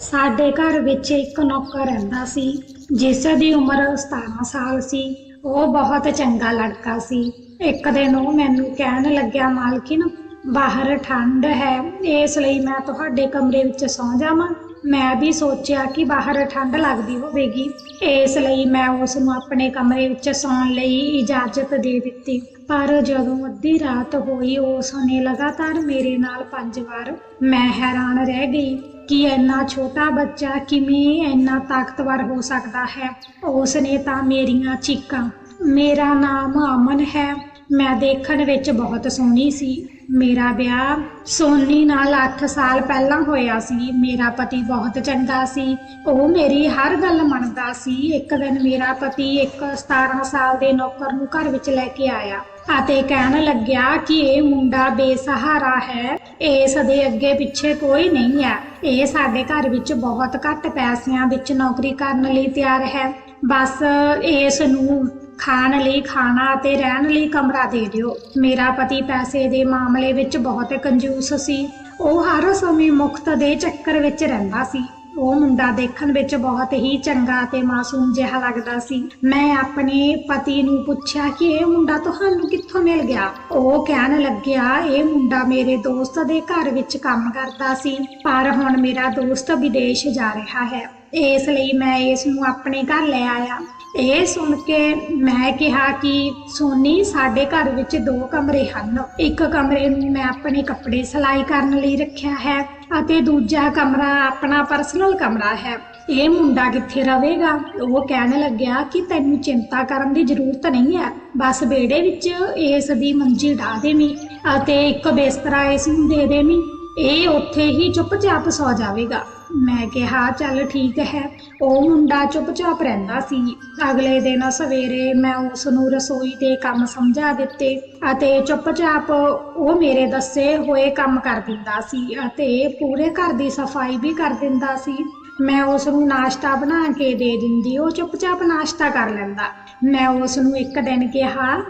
ਸਾਡੇ ਘਰ ਵਿੱਚ ਇੱਕ ਨੌਕਰ ਰਹਿੰਦਾ ਸੀ ਜਿਸ ਦੀ ਉਮਰ 17 ਸਾਲ ਸੀ। ਉਹ ਬਹੁਤ ਚੰਗਾ ਲੜਕਾ ਸੀ। ਇੱਕ ਦਿਨ ਉਹ ਮੈਨੂੰ ਕਹਿਣ ਲੱਗਿਆ ਮਾਲਕਿਨ ਬਾਹਰ ਠੰਡ ਹੈ, ਇਸ ਲਈ ਮੈਂ ਤੁਹਾਡੇ ਕਮਰੇ ਵਿੱਚ ਸੌਂ ਜਾਵਾਂ। ਮੈਂ ਵੀ ਸੋਚਿਆ ਕਿ ਬਾਹਰ ਠੰਡ ਲੱਗਦੀ ਹੋਵੇਗੀ। ਇਸ ਲਈ ਮੈਂ ਉਸ ਨੂੰ ਆਪਣੇ ਕਮਰੇ ਵਿੱਚ ਸੌਣ ਲਈ ਇਜਾਜ਼ਤ ਦੇ ਦਿੱਤੀ। ਪਰ ਜਦੋਂ ਅੱਧੀ ਰਾਤ ਹੋਈ, ਉਸ ਨੇ ਲਗਾਤਾਰ ਮੇਰੇ ਨਾਲ ਪੰਜ ਵਾਰ ਮੈਂ ਹੈਰਾਨ ਰਹਿ ਗਈ। ਕਿ ਇੰਨਾ ਛੋਟਾ ਬੱਚਾ ਕਿਵੇਂ ਇੰਨਾ ਤਾਕਤਵਰ ਹੋ ਸਕਦਾ ਹੈ? ਉਸ ਨੇ ਤਾਂ ਮੇਰੀਆਂ ਚੀਕਾਂ। ਮੇਰਾ ਨਾਮ ਅਮਨ ਹੈ। ਮੈਂ ਦੇਖਣ ਵਿੱਚ ਬਹੁਤ ਸੋਹਣੀ ਸੀ। ਮੇਰਾ ਵਿਆਹ ਸੋਨੀ ਨਾਲ 8 ਸਾਲ ਪਹਿਲਾਂ ਹੋਇਆ ਸੀ। ਮੇਰਾ ਪਤੀ ਬਹੁਤ ਚੰਗਾ ਸੀ। ਉਹ ਮੇਰੀ ਹਰ ਗੱਲ ਮੰਨਦਾ ਸੀ। ਇੱਕ ਦਿਨ ਮੇਰਾ ਪਤੀ ਇੱਕ 17 ਸਾਲ ਦੇ ਨੌਕਰ ਨੂੰ ਘਰ ਵਿੱਚ ਲੈ ਕੇ ਆਇਆ ਅਤੇ ਕਹਿਣ ਲੱਗਿਆ ਕਿ ਇਹ ਮੁੰਡਾ ਬੇਸਹਾਰਾ ਹੈ। ਇਸ ਦੇ ਅੱਗੇ ਪਿੱਛੇ ਕੋਈ ਨਹੀਂ ਹੈ। ਇਹ ਸਾਡੇ ਘਰ ਵਿੱਚ ਬਹੁਤ ਘੱਟ ਪੈਸਿਆਂ ਵਿੱਚ ਨੌਕਰੀ ਕਰਨ ਲਈ ਤਿਆਰ ਹੈ। ਬਸ ਇਸ ਨੂੰ ਖਾਣ ਲਈ, ਖਾਣਾ ਅਤੇ ਰਹਿਣ ਲਈ ਕਮਰਾ ਦੇ ਦਿਓ। ਮੇਰਾ ਪਤੀ ਪੈਸੇ ਦੇ ਮਾਮਲੇ ਵਿੱਚ ਬਹੁਤ ਕੰਜੂਸ ਸੀ। ਉਹ ਹਰ ਸਮੇਂ ਮੁਫਤ ਦੇ ਚੱਕਰ ਵਿੱਚ ਰਹਿੰਦਾ ਸੀ। ਉਹ ਮੁੰਡਾ ਦੇਖਣ ਵਿੱਚ ਬਹੁਤ ਹੀ ਚੰਗਾ ਤੇ ਮਾਸੂਮ ਜਿਹਾ ਲੱਗਦਾ ਸੀ। ਮੈਂ ਆਪਣੇ ਪਤੀ ਨੂੰ ਪੁੱਛਿਆ ਕਿ ਇਹ ਮੁੰਡਾ ਤੁਹਾਨੂੰ ਕਿੱਥੋਂ ਮਿਲ ਗਿਆ? ਉਹ ਕਹਿਣ ਲੱਗਿਆ, ਇਹ ਮੁੰਡਾ ਮੇਰੇ ਦੋਸਤ ਦੇ ਘਰ ਵਿੱਚ ਕੰਮ ਕਰਦਾ ਸੀ, ਪਰ ਹੁਣ ਮੇਰਾ ਦੋਸਤ ਵਿਦੇਸ਼ ਜਾ ਰਿਹਾ ਹੈ। ਇਸ ਲਈ ਮੈਂ ਇਸ ਨੂੰ ਆਪਣੇ ਘਰ ਲੈ ਆਇਆ। ਇਹ ਸੁਣ ਕੇ ਮੈਂ ਕਿਹਾ ਕਿ, ਸੋਨੀ, ਸਾਡੇ ਘਰ ਵਿੱਚ ਦੋ ਕਮਰੇ ਹਨ। ਇੱਕ ਕਮਰੇ ਨੂੰ ਮੈਂ ਆਪਣੇ ਕੱਪੜੇ ਸਿਲਾਈ ਕਰਨ ਲਈ ਰੱਖਿਆ ਹੈ ਅਤੇ ਦੂਜਾ ਕਮਰਾ ਆਪਣਾ ਪਰਸਨਲ ਕਮਰਾ ਹੈ। ਇਹ ਮੁੰਡਾ ਕਿੱਥੇ ਰਹੇਗਾ? ਉਹ ਕਹਿਣ ਲੱਗਿਆ ਕਿ ਤੈਨੂੰ ਚਿੰਤਾ ਕਰਨ ਦੀ ਜ਼ਰੂਰਤ ਨਹੀਂ ਹੈ। ਬਸ ਵਿਹੜੇ ਵਿੱਚ ਇਸ ਦੀ ਮੰਜੀ ਢਾ ਦੇਵੀਂ ਅਤੇ ਇੱਕ ਬਿਸਤਰਾ ਇਸ ਨੂੰ ਦੇ ਦੇਵੀਂ। ਇਹ ਉੱਥੇ ਹੀ ਚੁੱਪਚਾਪ ਸੌ ਜਾਵੇਗਾ। ਮੈਂ ਕਿਹਾ, ਚੱਲ ਠੀਕ ਹੈ। ਉਹ ਮੁੰਡਾ ਚੁੱਪਚਾਪ ਰਹਿੰਦਾ ਸੀ। ਅਗਲੇ ਦਿਨ ਸਵੇਰੇ ਮੈਂ ਉਸ ਨੂੰ ਰਸੋਈ ਦੇ ਕੰਮ ਸਮਝਾ ਦਿੱਤੇ ਅਤੇ ਚੁੱਪਚਾਪ ਉਹ ਮੇਰੇ ਦੱਸੇ ਹੋਏ ਕੰਮ ਕਰ ਦਿੰਦਾ ਸੀ ਅਤੇ ਪੂਰੇ ਘਰ ਦੀ ਸਫ਼ਾਈ ਵੀ ਕਰ ਦਿੰਦਾ ਸੀ। ਮੈਂ ਉਸ ਨੂੰ ਨਾਸ਼ਤਾ ਬਣਾ ਕੇ ਦੇ ਦਿੰਦੀ, ਉਹ ਚੁੱਪਚਾਪ ਨਾਸ਼ਤਾ ਕਰ ਲੈਂਦਾ। ਮੈਂ ਉਸ ਨੂੰ ਇੱਕ ਦਿਨ ਕਿਹਾ,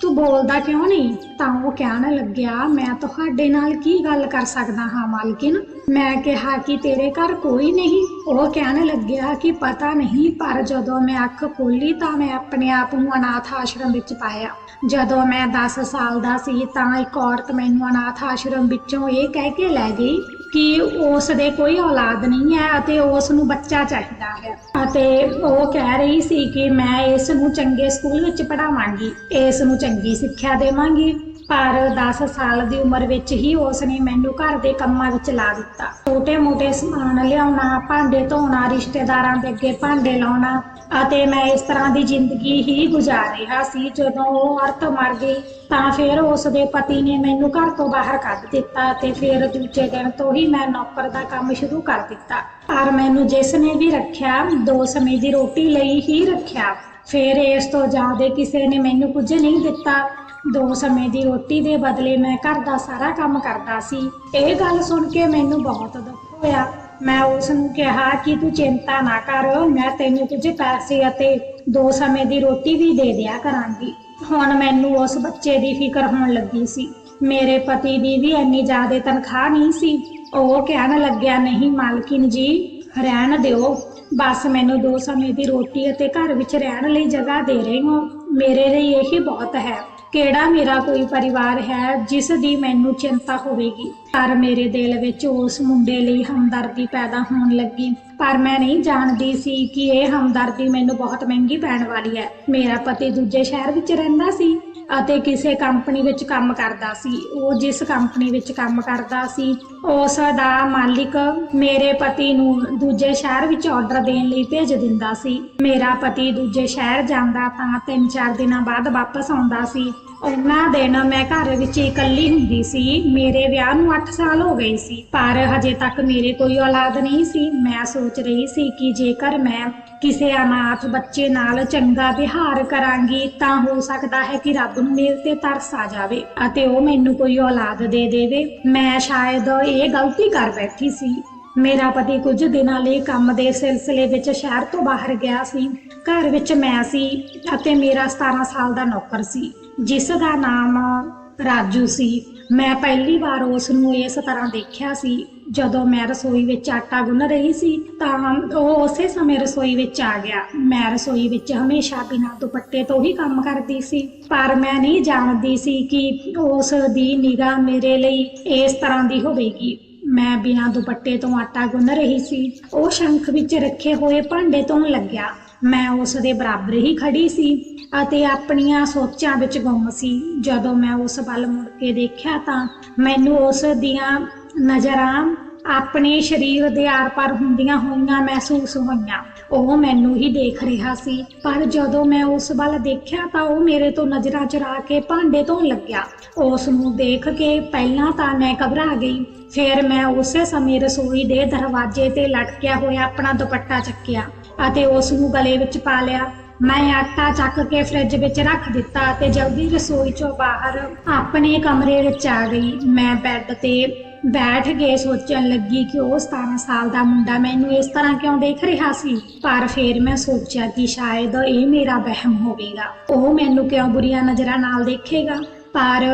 ਤੂੰ ਬੋਲਦਾ ਕਿਉਂ ਨਹੀਂ? ਤਾਂ ਉਹ ਕਹਿਣ ਲੱਗਿਆ, ਮੈਂ ਤੁਹਾਡੇ ਨਾਲ ਕੀ ਗੱਲ ਕਰ ਸਕਦਾ ਹਾਂ ਮਾਲਕਿਨ ਮੈਂ ਕਿਹਾ ਕਿ ਤੇਰੇ ਘਰ ਕੋਈ ਨਹੀਂ। ਉਹ ਕਹਿਣ ਲੱਗਿਆ ਕਿ ਪਤਾ ਨਹੀਂ, ਪਰ ਜਦੋਂ ਮੈਂ ਅੱਖ ਖੋਲੀ ਤਾਂ ਮੈਂ ਆਪਣੇ ਆਪ ਨੂੰ ਅਨਾਥ ਆਸ਼ਰਮ ਵਿੱਚ ਪਾਇਆ। ਜਦੋਂ ਮੈਂ 10 ਸਾਲ ਦਾ ਸੀ ਤਾਂ ਇੱਕ ਔਰਤ ਮੈਨੂੰ ਅਨਾਥ ਆਸ਼ਰਮ ਵਿੱਚੋਂ ਇਹ ਕਹਿ ਕੇ ਲੈ ਗਈ ਕਿ ਉਸ ਦੇ ਕੋਈ ਔਲਾਦ ਨਹੀਂ ਹੈ ਅਤੇ ਉਸ ਨੂੰ ਬੱਚਾ ਚਾਹੀਦਾ ਹੈ। ਅਤੇ ਉਹ ਕਹਿ ਰਹੀ ਸੀ ਕਿ ਮੈਂ ਇਸ ਨੂੰ ਚੰਗੇ ਸਕੂਲ ਵਿੱਚ ਪੜਾਵਾਂਗੀ ਇਸ ਨੂੰ ਚੰਗੀ ਸਿੱਖਿਆ ਦੇਵਾਂਗੀ। ਪਰ 10 ਸਾਲ ਦੀ ਉਮਰ ਵਿੱਚ ਹੀ ਉਸ ਨੇ ਮੈਨੂੰ ਘਰ ਦੇ ਕੰਮਾਂ ਵਿੱਚ ਲਾ ਦਿੱਤਾ। ਛੋਟੇ-ਮੋਟੇ ਸਮਾਨ ਲਿਆਉਣਾ, ਭਾਂਡੇ ਧੋਣਾ, ਰਿਸ਼ਤੇਦਾਰਾਂ ਦੇ ਅੱਗੇ ਭਾਂਡੇ ਲਾਉਣਾ ਅਤੇ ਮੈਂ ਇਸ ਤਰ੍ਹਾਂ ਦੀ ਜ਼ਿੰਦਗੀ ਹੀ ਗੁਜ਼ਾਰ ਰਿਹਾ ਸੀ। ਜਦੋਂ ਉਹ ਔਰਤ ਮਰ ਗਈ ਤਾਂ ਫਿਰ ਉਸ ਦੇ ਪਤੀ ਨੇ ਮੈਨੂੰ ਘਰ ਤੋਂ ਬਾਹਰ ਕੱਢ ਦਿੱਤਾ ਤੇ ਫਿਰ ਦੂਜੇ ਦਿਨ ਤੋਂ ਹੀ ਮੈਂ ਨੌਕਰ ਦਾ ਕੰਮ ਸ਼ੁਰੂ ਕਰ ਦਿੱਤਾ। ਪਰ ਮੈਨੂੰ ਜਿਸ ਨੇ ਵੀ ਰੱਖਿਆ, ਦੋ ਸਮੇਂ ਦੀ ਰੋਟੀ ਲਈ ਹੀ ਰੱਖਿਆ। ਫਿਰ ਇਸ ਤੋਂ ਜ਼ਿਆਦਾ ਕਿਸੇ ਨੇ ਮੈਨੂੰ ਕੁਝ ਨਹੀਂ ਦਿੱਤਾ। ਦੋ ਸਮੇਂ ਦੀ ਰੋਟੀ ਦੇ ਬਦਲੇ ਮੈਂ ਘਰ ਦਾ ਸਾਰਾ ਕੰਮ ਕਰਦਾ ਸੀ। ਇਹ ਗੱਲ ਸੁਣ ਕੇ ਮੈਨੂੰ ਬਹੁਤ ਦੁੱਖ ਹੋਇਆ। ਮੈਂ ਉਸ ਨੂੰ ਕਿਹਾ ਕਿ ਤੂੰ ਚਿੰਤਾ ਨਾ ਕਰ, ਮੈਂ ਤੈਨੂੰ ਕੁਝ ਪੈਸੇ ਅਤੇ ਦੋ ਸਮੇਂ ਦੀ ਰੋਟੀ ਵੀ ਦੇ ਦਿਆ ਕਰਾਂਗੀ। ਹੁਣ ਮੈਨੂੰ ਉਸ ਬੱਚੇ ਦੀ ਫਿਕਰ ਹੋਣ ਲੱਗੀ ਸੀ। ਮੇਰੇ ਪਤੀ ਦੀ ਵੀ ਇੰਨੀ ਜ਼ਿਆਦਾ ਤਨਖਾਹ ਨਹੀਂ ਸੀ। ਉਹ ਕਹਿਣ ਲੱਗਿਆ, ਨਹੀਂ ਮਾਲਕਿਨ ਜੀ, ਰਹਿਣ ਦਿਓ। ਬਸ ਮੈਨੂੰ ਦੋ ਸਮੇਂ ਦੀ ਰੋਟੀ ਅਤੇ ਘਰ ਵਿੱਚ ਰਹਿਣ ਲਈ ਜਗ੍ਹਾ ਦੇ ਰਹੇ ਹੋ। ਮੇਰੇ ਲਈ ਇਹੀ ਬਹੁਤ ਹੈ। ਕਿਹੜਾ ਮੇਰਾ ਕੋਈ ਪਰਿਵਾਰ ਹੈ, ਜਿਸ ਦੀ ਮੈਨੂੰ ਚਿੰਤਾ ਹੋਵੇਗੀ। ਪਰ ਮੇਰੇ ਦਿਲ ਵਿੱਚ ਉਸ ਮੁੰਡੇ ਲਈ ਹਮਦਰਦੀ ਪੈਦਾ ਹੋਣ ਲੱਗੀ। ਪਰ ਮੈਂ ਨਹੀਂ ਜਾਣਦੀ ਸੀ ਕਿ ਇਹ ਹਮਦਰਦੀ ਮੈਨੂੰ ਬਹੁਤ ਮਹਿੰਗੀ ਪੈਣ ਵਾਲੀ ਹੈ। ਮੇਰਾ ਪਤੀ ਦੂਜੇ ਸ਼ਹਿਰ ਵਿੱਚ ਰਹਿੰਦਾ ਸੀ। ਅਤੇ ਕਿਸੇ ਕੰਪਨੀ ਵਿੱਚ ਕੰਮ ਕਰਦਾ ਸੀ। ਉਹ ਜਿਸ ਕੰਪਨੀ ਵਿੱਚ ਕੰਮ ਕਰਦਾ ਸੀ, ਉਸ ਦਾ ਮਾਲਿਕ ਮੇਰੇ ਪਤੀ ਨੂੰ ਦੂਜੇ ਸ਼ਹਿਰ ਵਿੱਚ ਆਰਡਰ ਦੇਣ ਲਈ ਭੇਜ ਦਿੰਦਾ ਸੀ। ਮੇਰਾ ਪਤੀ ਦੂਜੇ ਸ਼ਹਿਰ ਜਾਂਦਾ ਤਾਂ 3-4 ਦਿਨਾਂ ਬਾਅਦ ਵਾਪਸ ਆਉਂਦਾ ਸੀ। ਉਹਨਾਂ ਦਿਨ ਮੈਂ ਘਰ ਵਿੱਚ ਇਕੱਲੀ ਹੁੰਦੀ ਸੀ। ਮੇਰੇ ਵਿਆਹ ਨੂੰ 8 ਸਾਲ ਹੋ ਗਏ ਸੀ। ਪਰ ਹਜੇ ਤੱਕ ਮੇਰੇ ਕੋਈ ਔਲਾਦ ਨਹੀਂ ਸੀ। ਮੈਂ ਸੋਚ ਰਹੀ ਸੀ ਕਿ ਜੇਕਰ ਮੈਂ ਕਿਸੇ ਅਨਾਥ ਬੱਚੇ ਨਾਲ ਚੰਗਾ ਵਿਹਾਰ ਕਰਾਂਗੀ, ਤਾਂ ਹੋ ਸਕਦਾ ਹੈ ਕਿ ਰੱਬ ਨੂੰ ਮੇਰੇ ਤੇ ਤਰਸ ਆ ਜਾਵੇ ਅਤੇ ਉਹ ਮੈਨੂੰ ਕੋਈ ਔਲਾਦ ਦੇ ਦੇਵੇ। ਮੈਂ ਸ਼ਾਇਦ ਇਹ ਗਲਤੀ ਕਰ ਬੈਠੀ ਸੀ। ਮੇਰਾ ਪਤੀ ਕੁਝ ਦਿਨਾਂ ਲਈ ਕੰਮ ਦੇ ਸਿਲਸਿਲੇ ਵਿੱਚ ਸ਼ਹਿਰ ਤੋਂ ਬਾਹਰ ਗਿਆ ਸੀ। ਘਰ ਵਿੱਚ ਮੈਂ ਸੀ ਅਤੇ ਮੇਰਾ 17 ਸਾਲ ਦਾ ਨੌਕਰ ਸੀ, ਜਿਸ ਦਾ ਨਾਮ ਰਾਜੂ ਸੀ। ਮੈਂ ਪਹਿਲੀ ਵਾਰ ਉਸ ਨੂੰ ਇਸ ਤਰ੍ਹਾਂ ਦੇਖਿਆ ਸੀ। ਜਦੋਂ ਮੈਂ ਰਸੋਈ ਵਿੱਚ ਆਟਾ ਗੁੰਨ ਰਹੀ ਸੀ, ਤਾਂ ਉਹ ਉਸੇ ਸਮੇਂ ਰਸੋਈ ਵਿੱਚ ਆ ਗਿਆ। ਮੈਂ ਰਸੋਈ ਵਿੱਚ ਹਮੇਸ਼ਾ ਬਿਨਾਂ ਦੁਪੱਟੇ ਤੋਂ ਹੀ ਕੰਮ ਕਰਦੀ ਸੀ। ਪਰ ਮੈਂ ਨਹੀਂ ਜਾਣਦੀ ਸੀ ਕਿ ਉਸ ਦੀ ਨਿਗਾਹ ਮੇਰੇ ਲਈ ਇਸ ਤਰ੍ਹਾਂ ਦੀ ਹੋਵੇਗੀ। ਮੈਂ ਬਿਨਾਂ ਦੁਪੱਟੇ ਤੋਂ ਆਟਾ ਗੁੰਨ ਰਹੀ ਸੀ। ਉਹ ਸ਼ੰਖ ਵਿੱਚ ਰੱਖੇ ਹੋਏ ਭਾਂਡੇ ਤੋਂ ਲੱਗਿਆ। ਮੈਂ ਉਸ ਦੇ ਬਰਾਬਰ ਹੀ ਖੜੀ ਸੀ ਅਤੇ ਆਪਣੀਆਂ ਸੋਚਾਂ ਵਿੱਚ ਗੁੰਮ ਸੀ। ਜਦੋਂ ਮੈਂ ਉਸ ਵੱਲ ਮੁੜ ਕੇ ਦੇਖਿਆ ਤਾਂ ਮੈਨੂੰ ਉਸ ਦੀਆਂ ਨਜ਼ਰਾਂ ਆਪਣੇ ਸਰੀਰ ਦੇ ਆਰ-ਪਾਰ ਹੁੰਦੀਆਂ ਹੋਈਆਂ ਮਹਿਸੂਸ ਹੋਈਆਂ। ਉਹ ਮੈਨੂੰ ਹੀ ਦੇਖ ਰਿਹਾ ਸੀ। ਪਰ ਜਦੋਂ ਮੈਂ ਉਸ ਵੱਲ ਦੇਖਿਆ ਤਾਂ ਉਹ ਮੇਰੇ ਤੋਂ ਨਜ਼ਰਾਂ ਚੁਰਾ ਕੇ ਭਾਂਡੇ ਧੋਣ ਲੱਗਿਆ। ਉਸ ਨੂੰ ਦੇਖ ਕੇ ਪਹਿਲਾਂ ਤਾਂ ਮੈਂ ਘਬਰਾ ਗਈ। ਫਿਰ ਮੈਂ ਉਸੇ ਸਮੇਂ ਰਸੋਈ ਦੇ ਦਰਵਾਜ਼ੇ ਤੇ ਲਟਕਿਆ ਹੋਇਆ ਆਪਣਾ ਦੁਪੱਟਾ ਚੱਕਿਆ ਅਤੇ ਉਸ ਨੂੰ ਗਲੇ ਵਿੱਚ ਪਾ ਲਿਆ। ਮੈਂ ਆਟਾ ਚੱਕ ਕੇ ਫ੍ਰਿਜ ਵਿੱਚ ਰੱਖ ਦਿੱਤਾ ਤੇ ਜਲਦੀ ਰਸੋਈ ਚੋਂ ਬਾਹਰ ਆਪਣੇ ਕਮਰੇ ਵਿੱਚ ਆ ਗਈ। ਮੈਂ ਬੈੱਡ ਤੇ ਬੈਠ ਕੇ ਸੋਚਣ ਲੱਗੀ ਕਿ ਉਹ 17 ਸਾਲ ਦਾ ਮੁੰਡਾ ਮੈਨੂੰ ਇਸ ਤਰ੍ਹਾਂ ਕਿਉਂ ਦੇਖ ਰਿਹਾ ਸੀ? ਪਰ ਫਿਰ ਮੈਂ ਸੋਚਿਆ ਕਿ ਸ਼ਾਇਦ ਇਹ ਮੇਰਾ ਵਹਿਮ ਹੋਵੇਗਾ। ਉਹ ਮੈਨੂੰ ਕਿਉਂ ਬੁਰੀਆਂ ਨਜ਼ਰਾਂ ਨਾਲ ਦੇਖੇਗਾ? ਪਰ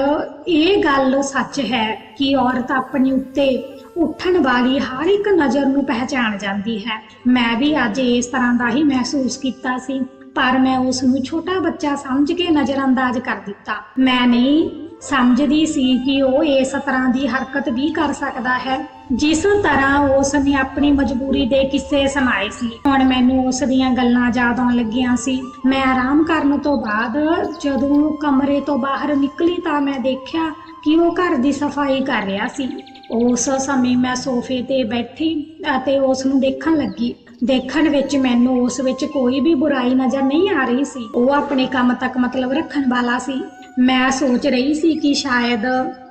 ਇਹ ਗੱਲ ਸੱਚ ਹੈ ਕਿ ਔਰਤ ਆਪਣੀ ਉੱਤੇ ਉੱਠਣ ਵਾਲੀ ਹਰ ਇੱਕ ਨਜ਼ਰ ਨੂੰ ਪਹਿਚਾਣ ਜਾਂਦੀ ਹੈ। ਮੈਂ ਵੀ ਅੱਜ ਇਸ ਤਰ੍ਹਾਂ ਦਾ ਹੀ ਮਹਿਸੂਸ ਕੀਤਾ ਸੀ। ਪਰ ਮੈਂ ਉਸ ਨੂੰ ਛੋਟਾ ਬੱਚਾ ਸਮਝ ਕੇ ਨਜ਼ਰਅੰਦਾਜ਼ ਕਰ ਦਿੱਤਾ। ਮੈਂ ਨਹੀਂ ਸਮਝਦੀ ਸੀ ਕਿ ਉਹ ਇਸ ਤਰ੍ਹਾਂ ਦੀ ਹਰਕਤ ਵੀ ਕਰ ਸਕਦਾ ਹੈ। ਜਿਸ ਤਰ੍ਹਾਂ ਉਸ ਨੇ ਆਪਣੀ ਮਜਬੂਰੀ ਦੇ ਕਿੱਸੇ ਸੁਣਾਏ ਸੀ। ਹੁਣ ਮੈਨੂੰ ਉਸ ਦੀਆਂ ਗੱਲਾਂ ਯਾਦ ਆਉਣ ਲੱਗੀਆਂ ਸੀ। ਮੈਂ ਆਰਾਮ ਕਰਨ ਤੋਂ ਬਾਅਦ ਜਦੋਂ ਕਮਰੇ ਤੋਂ ਬਾਹਰ ਨਿਕਲੀ ਤਾਂ ਮੈਂ ਦੇਖਿਆ ਕਿ ਉਹ ਘਰ ਦੀ ਸਫ਼ਾਈ ਕਰ ਰਿਹਾ ਸੀ। ਉਸ ਸਮੇਂ ਮੈਂ ਸੋਫੇ ਤੇ ਬੈਠੀ ਅਤੇ ਉਸ ਨੂੰ ਦੇਖਣ ਲੱਗੀ। ਦੇਖਣ ਵਿੱਚ ਮੈਨੂੰ ਉਸ ਵਿੱਚ ਕੋਈ ਵੀ ਬੁਰਾਈ ਨਜ਼ਰ ਨਹੀਂ ਆ ਰਹੀ ਸੀ। ਉਹ ਆਪਣੇ ਕੰਮ ਤੱਕ ਮਤਲਬ ਰੱਖਣ ਵਾਲਾ ਸੀ। ਮੈਂ ਸੋਚ ਰਹੀ ਸੀ ਕਿ ਸ਼ਾਇਦ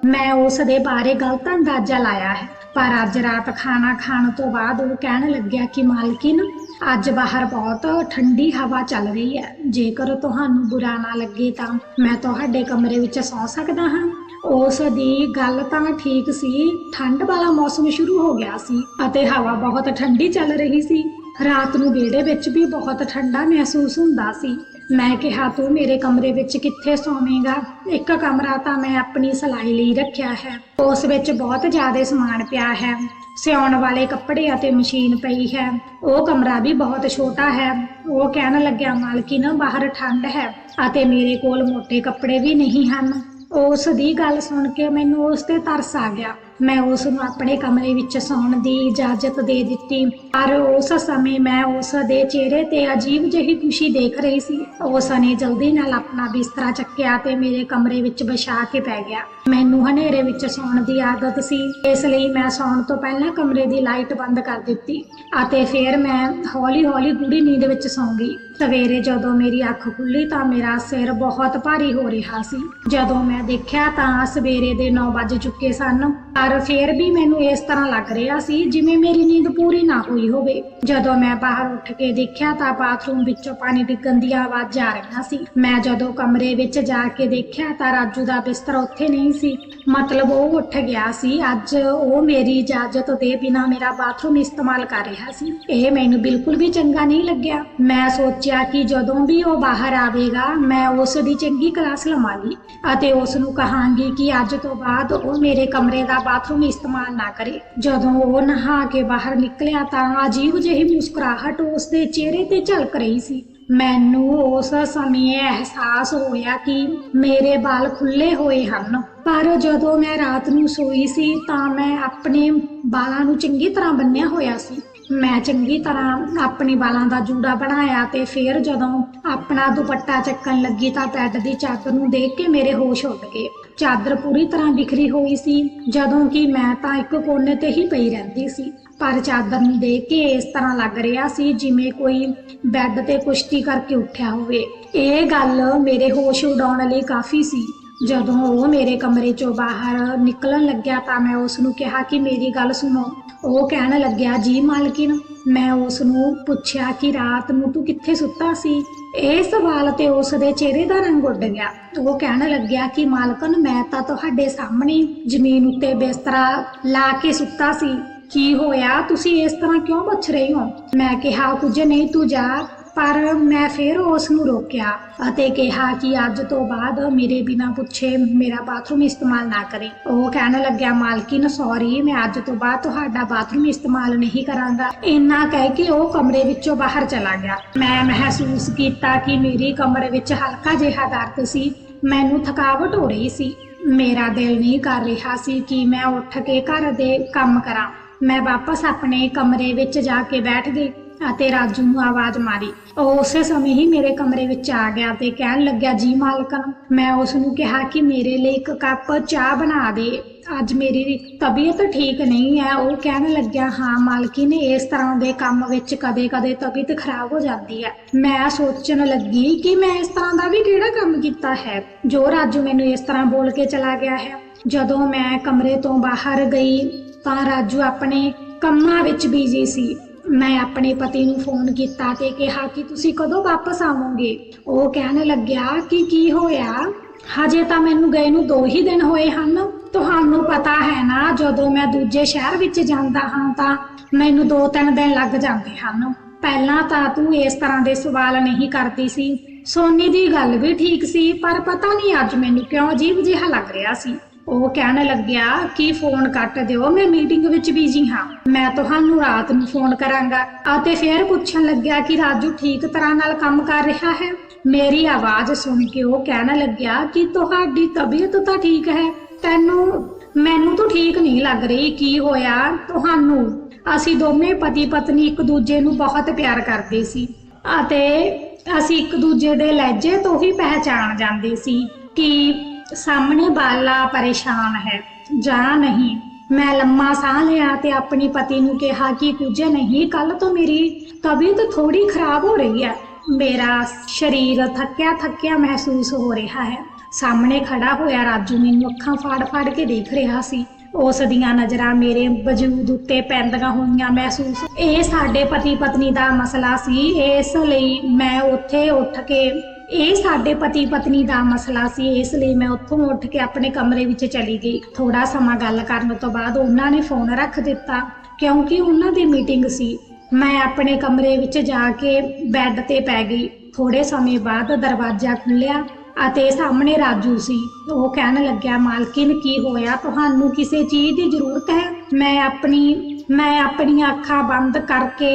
ਮੈਂ ਉਸ ਦੇ ਬਾਰੇ ਗਲਤ ਅੰਦਾਜ਼ਾ ਲਾਇਆ ਹੈ। ਪਰ ਅੱਜ ਰਾਤ ਖਾਣਾ ਖਾਣ ਤੋਂ ਬਾਅਦ ਉਹ ਕਹਿਣ ਲੱਗਿਆ ਕਿ ਮਾਲਕਿਨ, ਅੱਜ ਬਾਹਰ ਬਹੁਤ ਠੰਡੀ ਹਵਾ ਚੱਲ ਰਹੀ ਹੈ। ਜੇਕਰ ਤੁਹਾਨੂੰ ਬੁਰਾ ਨਾ ਲੱਗੇ ਤਾਂ ਮੈਂ ਤੁਹਾਡੇ ਕਮਰੇ ਵਿੱਚ ਸੌ ਸਕਦਾ ਹਾਂ। ਉਸ ਦੀ ਗੱਲ ਤਾਂ ਠੀਕ ਸੀ। ਠੰਡ ਵਾਲਾ ਮੌਸਮ ਸ਼ੁਰੂ ਹੋ ਗਿਆ ਸੀ ਅਤੇ ਹਵਾ ਬਹੁਤ ਠੰਡੀ ਚੱਲ ਰਹੀ ਸੀ। ਰਾਤ ਨੂੰ ਵਿਹੜੇ ਵਿੱਚ ਵੀ ਬਹੁਤ ਠੰਡਾ ਮਹਿਸੂਸ ਹੁੰਦਾ ਸੀ। ਮੈਂ ਕਿਹਾ, ਤੂੰ ਮੇਰੇ ਕਮਰੇ ਵਿੱਚ ਕਿੱਥੇ ਸੌਵੇਂਗਾ? ਇੱਕ ਕਮਰਾ ਤਾਂ ਮੈਂ ਆਪਣੀ ਸਲਾਈ ਲਈ ਰੱਖਿਆ ਹੈ। ਉਸ ਵਿੱਚ ਬਹੁਤ ਜ਼ਿਆਦਾ ਸਮਾਨ ਪਿਆ ਹੈ। ਸਿਉਣ ਵਾਲੇ ਕੱਪੜੇ ਅਤੇ ਮਸ਼ੀਨ ਪਈ ਹੈ। ਉਹ ਕਮਰਾ ਵੀ ਬਹੁਤ ਛੋਟਾ ਹੈ। ਉਹ ਕਹਿਣ ਲੱਗਿਆ, ਮਾਲਕਿਨ, ਬਾਹਰ ਠੰਡ ਹੈ ਅਤੇ ਮੇਰੇ ਕੋਲ ਮੋٹے ਕੱਪੜੇ ਵੀ ਨਹੀਂ ਹਨ। ਉਸ ਦੀ ਗੱਲ ਸੁਣ ਕੇ ਮੈਨੂੰ ਉਸ ਤੇ ਤਰਸ ਆ ਗਿਆ। ਮੈਂ ਉਸ ਨੂੰ ਆਪਣੇ ਕਮਰੇ ਵਿੱਚ ਸੌਣ ਦੀ ਇਜਾਜ਼ਤ ਦੇ ਦਿੱਤੀ। ਪਰ ਉਸ ਸਮੇਂ ਮੈਂ ਉਸ ਦੇ ਚਿਹਰੇ ਤੇ ਅਜੀਬ ਜਿਹੀ ਖੁਸ਼ੀ ਦੇਖ ਰਹੀ ਸੀ। ਉਸ ਨੇ ਜਲਦੀ ਨਾਲ ਆਪਣਾ ਬਿਸਤਰਾ ਚੱਕਿਆ ਤੇ ਮੇਰੇ ਕਮਰੇ ਵਿੱਚ ਵਿਛਾ ਕੇ ਪੈ ਗਿਆ। ਮੈਨੂੰ ਹਨੇਰੇ ਵਿੱਚ ਸੌਣ ਦੀ ਆਦਤ ਸੀ। ਇਸ ਲਈ ਮੈਂ ਸੌਣ ਤੋਂ ਪਹਿਲਾਂ ਕਮਰੇ ਦੀ ਲਾਈਟ ਬੰਦ ਕਰ ਦਿੱਤੀ ਅਤੇ ਫਿਰ ਮੈਂ ਹੌਲੀ-ਹੌਲੀ ਗੂੜੀ ਨੀਂਦ ਵਿੱਚ ਸੌਂ ਗਈ। ਸਵੇਰੇ ਜਦੋਂ ਮੇਰੀ ਅੱਖ ਖੁੱਲੀ ਤਾਂ ਮੇਰਾ ਸਿਰ ਬਹੁਤ ਭਾਰੀ ਹੋ ਰਿਹਾ ਸੀ। ਜਦੋਂ ਮੈਂ ਦੇਖਿਆ ਤਾਂ ਸਵੇਰੇ ਦੇ 9 ਵੱਜ ਚੁੱਕੇ ਸਨ। ਪਰ ਫਿਰ ਵੀ ਮੈਨੂੰ ਇਸ ਤਰ੍ਹਾਂ ਲੱਗ ਰਿਹਾ ਸੀ ਜਿਵੇਂ ਮੇਰੀ ਨੀਂਦ ਪੂਰੀ ਨਾ ਹੋਈ ਹੋਵੇ। ਜਦੋਂ ਮੈਂ ਬਾਹਰ ਉੱਠ ਕੇ ਦੇਖਿਆ ਤਾਂ ਬਾਥਰੂਮ ਵਿੱਚੋਂ ਪਾਣੀ ਡਿੱਗਣ ਦੀ ਆਵਾਜ਼ ਆ ਰਹੀਆਂ ਸੀ। ਮੈਂ ਜਦੋਂ ਕਮਰੇ ਵਿੱਚ ਜਾ ਕੇ ਦੇਖਿਆ ਤਾਂ ਰਾਜੂ ਦਾ ਬਿਸਤਰਾ ਉੱਥੇ ਨਹੀਂ ਸੀ। ਮਤਲਬ ਉਹ ਉੱਠ ਗਿਆ ਸੀ। ਅੱਜ ਉਹ ਮੇਰੀ ਇਜਾਜ਼ਤ ਦੇ ਬਿਨਾ ਮੇਰਾ ਬਾਥਰੂਮ ਇਸਤੇਮਾਲ ਕਰ ਰਿਹਾ ਸੀ। ਇਹ ਮੈਨੂੰ ਬਿਲਕੁਲ ਵੀ ਚੰਗਾ ਨਹੀਂ ਲੱਗਿਆ। ਮੈਂ ਸੋਚਿਆ ਕਿ ਜਦੋਂ ਵੀ ਉਹ ਬਾਹਰ ਆਵੇਗਾ, ਮੈਂ ਉਸ ਦੀ ਚੰਗੀ ਕਲਾਸ ਲਵਾਂਗੀ ਅਤੇ ਉਸ ਨੂੰ ਕਹਾਂਗੀ ਕਿ ਅੱਜ ਤੋਂ ਬਾਅਦ ਉਹ ਮੇਰੇ ਕਮਰੇ ਦਾ ਬਾਥਰੂਮ ਇਸਤੇਮਾਲ ਨਾ ਕਰੇ। ਜਦੋਂ ਉਹ ਨਹਾ ਕੇ ਬਾਹਰ ਨਿਕਲਿਆ ਤਾਂ ਅਜੀਬ ਜਿਹੀ ਮੁਸਕਰਾਹਟ ਉਸ ਦੇ ਚਿਹਰੇ ਤੇ ਝਲਕ ਰਹੀ ਸੀ। ਮੈਨੂੰ ਉਸ ਸਮੇਂ ਅਹਿਸਾਸ ਹੋਇਆ ਕਿ ਮੇਰੇ ਵਾਲ ਖੁੱਲੇ ਹੋਏ ਹਨ। ਪਰ ਜਦੋਂ ਮੈਂ ਰਾਤ ਨੂੰ ਸੋਈ ਸੀ ਤਾਂ ਮੈਂ ਆਪਣੇ ਬਾਲਾਂ ਨੂੰ ਚੰਗੀ ਤਰ੍ਹਾਂ ਬੰਨਿਆ ਹੋਇਆ ਸੀ। ਮੈਂ ਚੰਗੀ ਤਰ੍ਹਾਂ ਆਪਣੇ ਵਾਲਾਂ ਦਾ ਜੂੜਾ ਬਣਾਇਆ ਤੇ ਫਿਰ ਜਦੋਂ ਆਪਣਾ ਦੁਪੱਟਾ ਚੱਕਣ ਲੱਗੀ ਤਾਂ ਬੈੱਡ ਦੀ ਚਾਦਰ ਨੂੰ ਦੇਖ ਕੇ ਮੇਰੇ ਹੋਸ਼ ਉੱਡ ਗਏ। ਚਾਦਰ ਪੂਰੀ ਤਰ੍ਹਾਂ ਬਿਖਰੀ ਹੋਈ ਸੀ, ਜਦੋਂ ਕਿ ਮੈਂ ਤਾਂ ਇੱਕ ਕੋਨੇ ਤੇ ਹੀ ਪਈ ਰਹਿੰਦੀ ਸੀ। ਪਰ ਚਾਦਰ ਨੂੰ ਦੇਖ ਕੇ ਇਸ ਤਰ੍ਹਾਂ ਲੱਗ ਰਿਹਾ ਸੀ ਜਿਵੇਂ ਕੋਈ ਬੈੱਡ ਤੇ ਕੁਸ਼ਤੀ ਕਰਕੇ ਉੱਠਿਆ ਹੋਵੇ। ਇਹ ਗੱਲ ਮੇਰੇ ਹੋਸ਼ ਉਡਾਉਣ ਲਈ ਕਾਫੀ ਸੀ। ਜਦੋਂ ਉਹ ਮੇਰੇ ਕਮਰੇ ਚੋਂ ਬਾਹਰ ਨਿਕਲਣ ਲੱਗਿਆ ਤਾਂ ਮੈਂ ਉਸ ਨੂੰ ਕਿਹਾ ਕਿ ਮੇਰੀ ਗੱਲ ਸੁਣੋ। ਉਹ ਕਹਿਣ ਲੱਗਿਆ, ਜੀ ਮਾਲਕਿਨ, ਮੈਂ ਉਸ ਨੂੰ ਪੁੱਛਿਆ ਕਿ ਰਾਤ ਨੂੰ ਤੂੰ ਕਿੱਥੇ ਸੁੱਤਾ ਸੀ? ਇਹ ਸਵਾਲ ਤੇ ਉਸ ਦੇ ਚਿਹਰੇ ਦਾ ਰੰਗ ਉੱਡ ਗਿਆ। ਉਹ ਕਹਿਣ ਲੱਗਿਆ ਕਿ, ਮਾਲਕਨ, ਮੈਂ ਤਾਂ ਤੁਹਾਡੇ ਸਾਹਮਣੇ ਜ਼ਮੀਨ ਉੱਤੇ ਬਿਸਤਰਾ ਲਾ ਕੇ ਸੁੱਤਾ ਸੀ। ਕੀ ਹੋਇਆ? ਤੁਸੀਂ ਇਸ ਤਰ੍ਹਾਂ ਕਿਉਂ ਪੁੱਛ ਰਹੇ ਹੋ? ਮੈਂ ਕਿਹਾ, ਕੁਝ ਨਹੀਂ, ਤੂੰ ਜਾ। ਪਰ ਮੈਂ ਫਿਰ ਉਸ ਨੂੰ ਰੋਕਿਆ ਅਤੇ ਕਿਹਾ ਕਿ ਅੱਜ ਤੋਂ ਬਾਅਦ ਮੇਰੇ ਬਿਨਾਂ ਪੁੱਛੇ ਮੇਰਾ ਬਾਥਰੂਮ ਇਸਤੇਮਾਲ ਨਾ ਕਰੇ। ਉਹ ਕਹਿਣ ਲੱਗਿਆ, ਮਾਲਕਿਨ ਸੌਰੀ ਮੈਂ ਅੱਜ ਤੋਂ ਬਾਅਦ ਤੁਹਾਡਾ ਬਾਥਰੂਮ ਇਸਤੇਮਾਲ ਨਹੀਂ ਕਰਾਂਗਾ। ਇੰਨਾ ਕਹਿ ਕੇ ਉਹ ਕਮਰੇ ਵਿੱਚੋਂ ਬਾਹਰ ਚਲਾ ਗਿਆ। ਮੈਂ ਮਹਿਸੂਸ ਕੀਤਾ ਕਿ ਮੇਰੀ ਕਮਰੇ ਵਿੱਚ ਹਲਕਾ ਜਿਹਾ ਦਰਦ ਸੀ। ਮੈਨੂੰ ਥਕਾਵਟ ਹੋ ਰਹੀ ਸੀ। ਮੇਰਾ ਦਿਲ ਨਹੀਂ ਕਰ ਰਿਹਾ ਸੀ ਕਿ ਮੈਂ ਉੱਠ ਕੇ ਘਰ ਦੇ ਕੰਮ ਕਰਾਂ। ਮੈਂ ਵਾਪਸ ਆਪਣੇ ਕਮਰੇ ਵਿੱਚ ਜਾ ਕੇ ਬੈਠ ਗਈ। ਅਤੇ ਰਾਜੂ ਨੂੰ ਆਵਾਜ਼ ਮਾਰੀ। ਉਹ ਉਸੇ ਸਮੇਂ ਹੀ ਮੇਰੇ ਕਮਰੇ ਵਿੱਚ ਆ ਗਿਆ ਤੇ ਕਹਿਣ ਲੱਗਿਆ, ਜੀ ਮਾਲਕਨ, ਮੈਂ ਉਸ ਨੂੰ ਕਿਹਾ ਕਿ ਮੇਰੇ ਲਈ ਇੱਕ ਕੱਪ ਚਾਹ ਬਣਾ ਦੇ। ਅੱਜ ਮੇਰੀ ਤਬੀਅਤ ਠੀਕ ਨਹੀਂ ਹੈ। ਉਹ ਕਹਿਣ ਲੱਗਿਆ, ਹਾਂ ਮਾਲਕੀ ਨੇ ਇਸ ਤਰ੍ਹਾਂ ਦੇ ਕੰਮ ਵਿੱਚ ਕਦੇ-ਕਦੇ ਤਬੀਅਤ ਖਰਾਬ ਹੋ ਜਾਂਦੀ ਹੈ। ਮੈਂ ਸੋਚਣ ਲੱਗੀ ਕਿ ਮੈਂ ਇਸ ਤਰ੍ਹਾਂ ਦਾ ਵੀ ਕਿਹੜਾ ਕੰਮ ਕੀਤਾ ਹੈ, ਜੋ ਰਾਜੂ ਮੈਨੂੰ ਇਸ ਤਰ੍ਹਾਂ ਬੋਲ ਕੇ ਚਲਾ ਗਿਆ ਹੈ। ਜਦੋਂ ਮੈਂ ਕਮਰੇ ਤੋਂ ਬਾਹਰ ਗਈ ਤਾਂ ਰਾਜੂ ਆਪਣੇ ਕੰਮਾਂ ਵਿੱਚ ਬਿਜ਼ੀ ਸੀ। ਮੈਂ ਆਪਣੇ ਪਤੀ ਨੂੰ ਫੋਨ ਕੀਤਾ ਤੇ ਕਿਹਾ ਕਿ ਤੁਸੀਂ ਕਦੋਂ ਵਾਪਸ ਆਵੋਗੇ? ਉਹ ਕਹਿਣ ਲੱਗਿਆ ਕਿ ਕੀ ਹੋਇਆ? ਹਜੇ ਤਾਂ ਮੈਨੂੰ ਗਏ ਨੂੰ 2 ਹੀ ਦਿਨ ਹੋਏ ਹਨ। ਤੁਹਾਨੂੰ ਪਤਾ ਹੈ ਨਾ, ਜਦੋਂ ਮੈਂ ਦੂਜੇ ਸ਼ਹਿਰ ਵਿੱਚ ਜਾਂਦਾ ਹਾਂ ਤਾਂ ਮੈਨੂੰ 2-3 ਦਿਨ ਲੱਗ ਜਾਂਦੇ ਹਨ। ਪਹਿਲਾਂ ਤਾਂ ਤੂੰ ਇਸ ਤਰ੍ਹਾਂ ਦੇ ਸਵਾਲ ਨਹੀਂ ਕਰਦੀ ਸੀ। ਸੋਨੀ ਦੀ ਗੱਲ ਵੀ ਠੀਕ ਸੀ, ਪਰ ਪਤਾ ਨਹੀਂ ਅੱਜ ਮੈਨੂੰ ਕਿਉਂ ਅਜੀਬ ਜਿਹਾ ਲੱਗ ਰਿਹਾ ਸੀ। ਉਹ ਕਹਿਣ ਲੱਗਿਆ ਕਿ ਫੋਨ ਕੱਟ ਦਿਓ, ਮੈਂ ਮੀਟਿੰਗ ਵਿੱਚ ਬਿਜ਼ੀ ਹਾਂ। ਮੈਂ ਤੁਹਾਨੂੰ ਰਾਤ ਨੂੰ ਫੋਨ ਕਰਾਂਗਾ। ਅਤੇ ਫਿਰ ਪੁੱਛਣ ਲੱਗਿਆ ਕਿ ਰਾਜੂ ਠੀਕ ਤਰ੍ਹਾਂ ਨਾਲ ਕੰਮ ਕਰ ਰਿਹਾ ਹੈ? ਮੇਰੀ ਆਵਾਜ਼ ਸੁਣ ਕੇ ਉਹ ਕਹਿਣ ਲੱਗਿਆ ਕਿ ਤੁਹਾਡੀ ਤਬੀਅਤ ਤਾਂ ਠੀਕ ਹੈ। ਤੈਨੂੰ, ਮੈਨੂੰ ਤਾਂ ਠੀਕ ਨਹੀਂ ਲੱਗ ਰਹੀ, ਕੀ ਹੋਇਆ ਤੁਹਾਨੂੰ? ਅਸੀਂ ਦੋਵੇਂ ਪਤੀ ਪਤਨੀ ਇੱਕ ਦੂਜੇ ਨੂੰ ਬਹੁਤ ਪਿਆਰ ਕਰਦੇ ਸੀ। ਅਤੇ ਅਸੀਂ ਇੱਕ ਦੂਜੇ ਦੇ ਲਹਿਜੇ ਤੋਂ ਹੀ ਪਹਿਚਾਣ ਜਾਂਦੇ ਸੀ ਕਿ ਸਾਹਮਣੇ ਵਾਲਾ ਪਰੇਸ਼ਾਨ ਹੈ। ਜਾਂ ਨਹੀਂ, ਮੈਂ ਲੰਮਾ ਸਾਹ ਲਿਆ ਤੇ ਆਪਣੀ ਪਤੀ ਨੂੰ ਕਿਹਾ ਕਿ ਕੁਝ ਨਹੀਂ, ਕੱਲ ਤੋਂ ਮੇਰੀ ਤਬੀਅਤ ਥੋੜੀ ਖਰਾਬ ਹੋ ਰਹੀ ਹੈ। ਮੇਰਾ ਸਰੀਰ ਥੱਕਿਆ ਥੱਕਿਆ ਮਹਿਸੂਸ ਹੋ ਰਿਹਾ ਹੈ। ਸਾਹਮਣੇ ਖੜਾ ਹੋਇਆ ਰਾਜੂ ਮੈਨੂੰ ਅੱਖਾਂ ਫਾੜ-ਫਾੜ ਕੇ ਦੇਖ ਰਿਹਾ ਸੀ। ਉਸ ਦੀਆਂ ਨਜ਼ਰਾਂ ਮੇਰੇ ਵਜੂਦ ਉੱਤੇ ਪੈਂਦੀਆਂ ਹੋਈਆਂ ਮਹਿਸੂਸ ਇਹ ਸਾਡੇ ਪਤੀ ਪਤਨੀ ਦਾ ਮਸਲਾ ਸੀ। ਇਸ ਲਈ ਮੈਂ ਉੱਥੇ ਉੱਠ ਕੇ ਇਹ ਸਾਡੇ ਪਤੀ ਪਤਨੀ ਦਾ ਮਸਲਾ ਸੀ, ਇਸ ਲਈ ਮੈਂ ਉੱਥੋਂ ਉੱਠ ਕੇ ਆਪਣੇ ਕਮਰੇ ਵਿੱਚ ਚਲੀ ਗਈ। ਥੋੜਾ ਸਮਾਂ ਗੱਲ ਕਰਨ ਤੋਂ ਬਾਅਦ ਉਹਨਾਂ ਨੇ ਫੋਨ ਰੱਖ ਦਿੱਤਾ, ਕਿਉਂਕਿ ਉਹਨਾਂ ਦੀ ਮੀਟਿੰਗ ਸੀ। ਮੈਂ ਆਪਣੇ ਕਮਰੇ ਵਿੱਚ ਜਾ ਕੇ ਬੈੱਡ ਤੇ ਪੈ ਗਈ। ਥੋੜੇ ਸਮੇਂ ਬਾਅਦ ਦਰਵਾਜ਼ਾ ਖੁੱਲਿਆ ਅਤੇ ਸਾਹਮਣੇ ਰਾਜੂ ਸੀ। ਉਹ ਕਹਿਣ ਲੱਗਿਆ, ਮਾਲਕਿਨ, ਕੀ ਹੋਇਆ? ਤੁਹਾਨੂੰ ਕਿਸੇ ਚੀਜ਼ ਦੀ ਜ਼ਰੂਰਤ ਹੈ? ਮੈਂ ਆਪਣੀ ਮੈਂ ਆਪਣੀਆਂ ਅੱਖਾਂ ਬੰਦ ਕਰਕੇ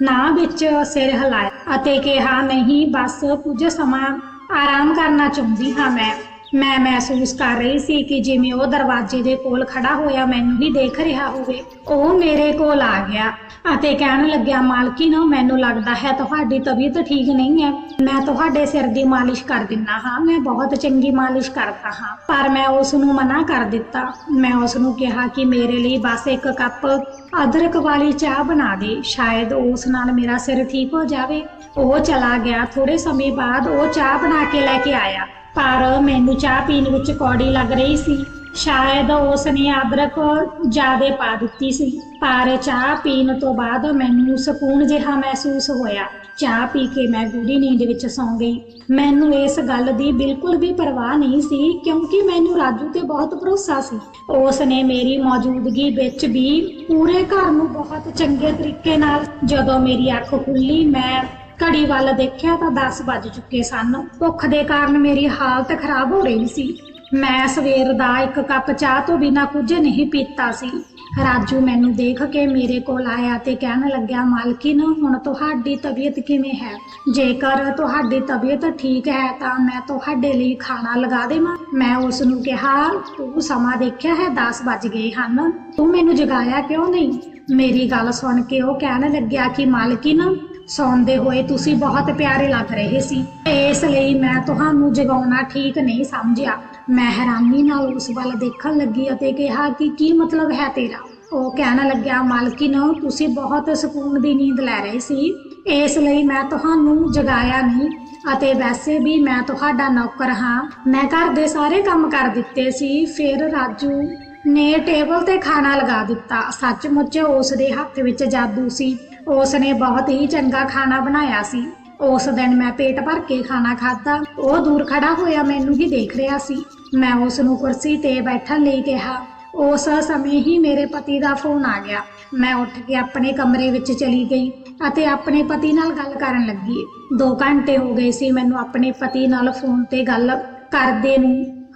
ਨਾ ਵਿੱਚ ਸਿਰ ਹਿਲਾਇਆ ਅਤੇ ਕਿਹਾ, ਨਹੀਂ, ਬਸ ਕੁਝ ਸਮਾਂ ਆਰਾਮ ਕਰਨਾ ਚਾਹੁੰਦੀ ਹਾਂ ਮੈਂ। ਮੈਂ ਮਹਿਸੂਸ ਕਰ ਰਹੀ ਸੀ ਕਿ ਜਿਵੇਂ ਉਹ ਦਰਵਾਜ਼ੇ ਦੇ ਕੋਲ ਖੜਾ ਹੋਇਆ ਮੈਨੂੰ ਵੀ ਦੇਖ ਰਿਹਾ ਹੋਵੇ। ਉਹ ਮੇਰੇ ਕੋਲ ਆ ਗਿਆ ਅਤੇ ਕਹਿਣ ਲੱਗਿਆ, ਮਾਲਕੀ ਨੂੰ ਮੈਨੂੰ ਲੱਗਦਾ ਹੈ ਤੁਹਾਡੀ ਤਬੀਅਤ ਠੀਕ ਨਹੀਂ ਹੈ। ਮੈਂ ਤੁਹਾਡੇ ਸਿਰ ਦੀ ਮਾਲਿਸ਼ ਕਰ ਦਿੰਦਾ ਹਾਂ। ਮੈਂ ਬਹੁਤ ਚੰਗੀ ਮਾਲਿਸ਼ ਕਰਦਾ ਹਾਂ। ਪਰ ਮੈਂ ਉਸ ਨੂੰ ਮਨਾ ਕਰ ਦਿੱਤਾ। ਮੈਂ ਉਸ ਨੂੰ ਕਿਹਾ ਕਿ ਮੇਰੇ ਲਈ ਬਸ ਇੱਕ ਕੱਪ ਅਦਰਕ ਵਾਲੀ ਚਾਹ ਬਣਾ ਦੇ। ਸ਼ਾਇਦ ਉਸ ਨਾਲ ਮੇਰਾ ਸਿਰ ਠੀਕ ਹੋ ਜਾਵੇ। ਉਹ ਚਲਾ ਗਿਆ। ਥੋੜੇ ਸਮੇਂ ਬਾਅਦ ਉਹ ਚਾਹ ਬਣਾ ਕੇ ਲੈ ਕੇ ਆਇਆ। ਪਰ ਮੈਨੂੰ ਚਾਹ ਪੀਣ ਵਿੱਚ ਕੌੜੀ ਲੱਗ ਰਹੀ ਸੀ। ਸ਼ਾਇਦ ਉਸ ਨੇ ਅਦਰਕ ਜ਼ਿਆਦਾ ਪਾ ਦਿੱਤੀ ਸੀ। ਪਰ ਚਾਹ ਪੀਣ ਤੋਂ ਬਾਅਦ ਮੈਨੂੰ ਸਕੂਨ ਜਿਹਾ ਮਹਿਸੂਸ ਹੋਇਆ। ਚਾਹ ਪੀ ਕੇ ਮੈਂ ਗੂੜੀ ਨੀਂਦ ਵਿੱਚ ਸੌਂ ਗਈ। ਮੈਨੂੰ ਇਸ ਗੱਲ ਦੀ ਬਿਲਕੁਲ ਵੀ ਪਰਵਾਹ ਨਹੀਂ ਸੀ, ਕਿਉਂਕਿ ਮੈਨੂੰ ਰਾਜੂ ਤੇ ਬਹੁਤ ਭਰੋਸਾ ਸੀ। ਉਸ ਨੇ ਮੇਰੀ ਮੌਜੂਦਗੀ ਵਿੱਚ ਵੀ ਪੂਰੇ ਘਰ ਨੂੰ ਬਹੁਤ ਚੰਗੇ ਤਰੀਕੇ ਨਾਲ ਜਦੋਂ ਮੇਰੀ ਅੱਖ ਖੁੱਲੀ, ਮੈਂ ਘੜੀ ਵੱਲ ਦੇਖਿਆ ਤਾਂ 10 ਵੱਜ ਚੁੱਕੇ ਸਨ। ਭੁੱਖ ਦੇ ਕਾਰਨ ਮੇਰੀ ਹਾਲਤ ਖਰਾਬ ਹੋ ਰਹੀ ਸੀ। ਮੈਂ ਸਵੇਰ ਦਾ ਇੱਕ ਕੱਪ ਚਾਹ ਤੋਂ ਬਿਨਾਂ ਕੁਝ ਨਹੀਂ ਪੀਤਾ ਸੀ। ਰਾਜੂ ਮੈਨੂੰ ਦੇਖ ਕੇ ਮੇਰੇ ਕੋਲ ਆਇਆ ਤੇ ਕਹਿਣ ਲੱਗਿਆ, ਮਾਲਕਿਨ, ਹੁਣ ਤੁਹਾਡੀ ਤਬੀਅਤ ਕਿਵੇਂ ਹੈ? ਜੇਕਰ ਤੁਹਾਡੀ ਤਬੀਅਤ ਠੀਕ ਹੈ ਤਾਂ ਮੈਂ ਤੁਹਾਡੇ ਲਈ ਖਾਣਾ ਲਗਾ ਦੇਵਾਂ। ਮੈਂ ਉਸ ਨੂੰ ਕਿਹਾ, ਤੂੰ ਸਮਾਂ ਦੇਖਿਆ ਹੈ 10 ਵੱਜ ਗਏ ਹਨ। ਤੂੰ ਮੈਨੂੰ ਜਗਾਇਆ ਕਿਉਂ ਨਹੀਂ? ਮੇਰੀ ਗੱਲ ਸੁਣ ਕੇ ਉਹ ਕਹਿਣ ਲੱਗਿਆ ਕਿ, ਮਾਲਕਿਨ ਸੌਂਦੇ ਹੋਏ ਤੁਸੀਂ ਬਹੁਤ ਪਿਆਰੇ ਲੱਗ ਰਹੇ ਸੀ। ਇਸ ਲਈ ਮੈਂ ਤੁਹਾਨੂੰ ਜਗਾਉਣਾ ਠੀਕ ਨਹੀਂ ਸਮਝਿਆ। ਮੈਂ ਹੈਰਾਨੀ ਨਾਲ ਉਸ ਵੱਲ ਦੇਖਣ ਲੱਗੀ ਅਤੇ ਕਿਹਾ ਕਿ ਕੀ ਮਤਲਬ ਹੈ ਤੇਰਾ? ਉਹ ਕਹਿਣ ਲੱਗਿਆ, ਮਾਲਕਿਨ, ਤੁਸੀਂ ਬਹੁਤ ਸਕੂਨ ਦੀ ਨੀਂਦ ਲੈ ਰਹੇ ਸੀ। ਇਸ ਲਈ ਮੈਂ ਤੁਹਾਨੂੰ ਜਗਾਇਆ ਨਹੀਂ ਅਤੇ ਵੈਸੇ ਵੀ ਮੈਂ ਤੁਹਾਡਾ ਨੌਕਰ ਹਾਂ। ਮੈਂ ਘਰ ਦੇ ਸਾਰੇ ਕੰਮ ਕਰ ਦਿੱਤੇ ਸੀ। ਫਿਰ ਰਾਜੂ ਨੇ ਟੇਬਲ ਤੇ ਖਾਣਾ ਲਗਾ ਦਿੱਤਾ। ਸੱਚਮੁੱਚ ਉਸ ਦੇ ਹੱਥ ਵਿੱਚ ਜਾਦੂ ਸੀ। ਉਸ ਨੇ ਬਹੁਤ ਹੀ ਚੰਗਾ ਖਾਣਾ ਬਣਾਇਆ ਸੀ। ਉਸ ਦਿਨ ਮੈਂ ਪੇਟ ਭਰ ਕੇ ਖਾਣਾ ਖਾਧਾ। ਉਹ ਦੂਰ ਖੜਾ ਹੋਇਆ ਮੈਨੂੰ ਹੀ ਦੇਖ ਰਿਹਾ ਸੀ। ਮੈਂ ਉਸ ਨੂੰ ਕੁਰਸੀ ਤੇ ਬੈਠਣ ਲਈ ਕਿਹਾ। ਉਸ ਸਮੇਂ ਹੀ ਮੇਰੇ ਪਤੀ ਦਾ ਫੋਨ ਆ ਗਿਆ। ਮੈਂ ਉੱਠ ਕੇ ਆਪਣੇ ਕਮਰੇ ਵਿੱਚ ਚਲੀ ਗਈ ਅਤੇ ਆਪਣੇ ਪਤੀ ਨਾਲ ਗੱਲ ਕਰਨ ਲੱਗੀ। 2 ਘੰਟੇ ਹੋ ਗਏ ਸੀ ਮੈਨੂੰ ਆਪਣੇ ਪਤੀ ਨਾਲ ਫੋਨ ਤੇ ਗੱਲ ਕਰਦੇ ਨੂੰ।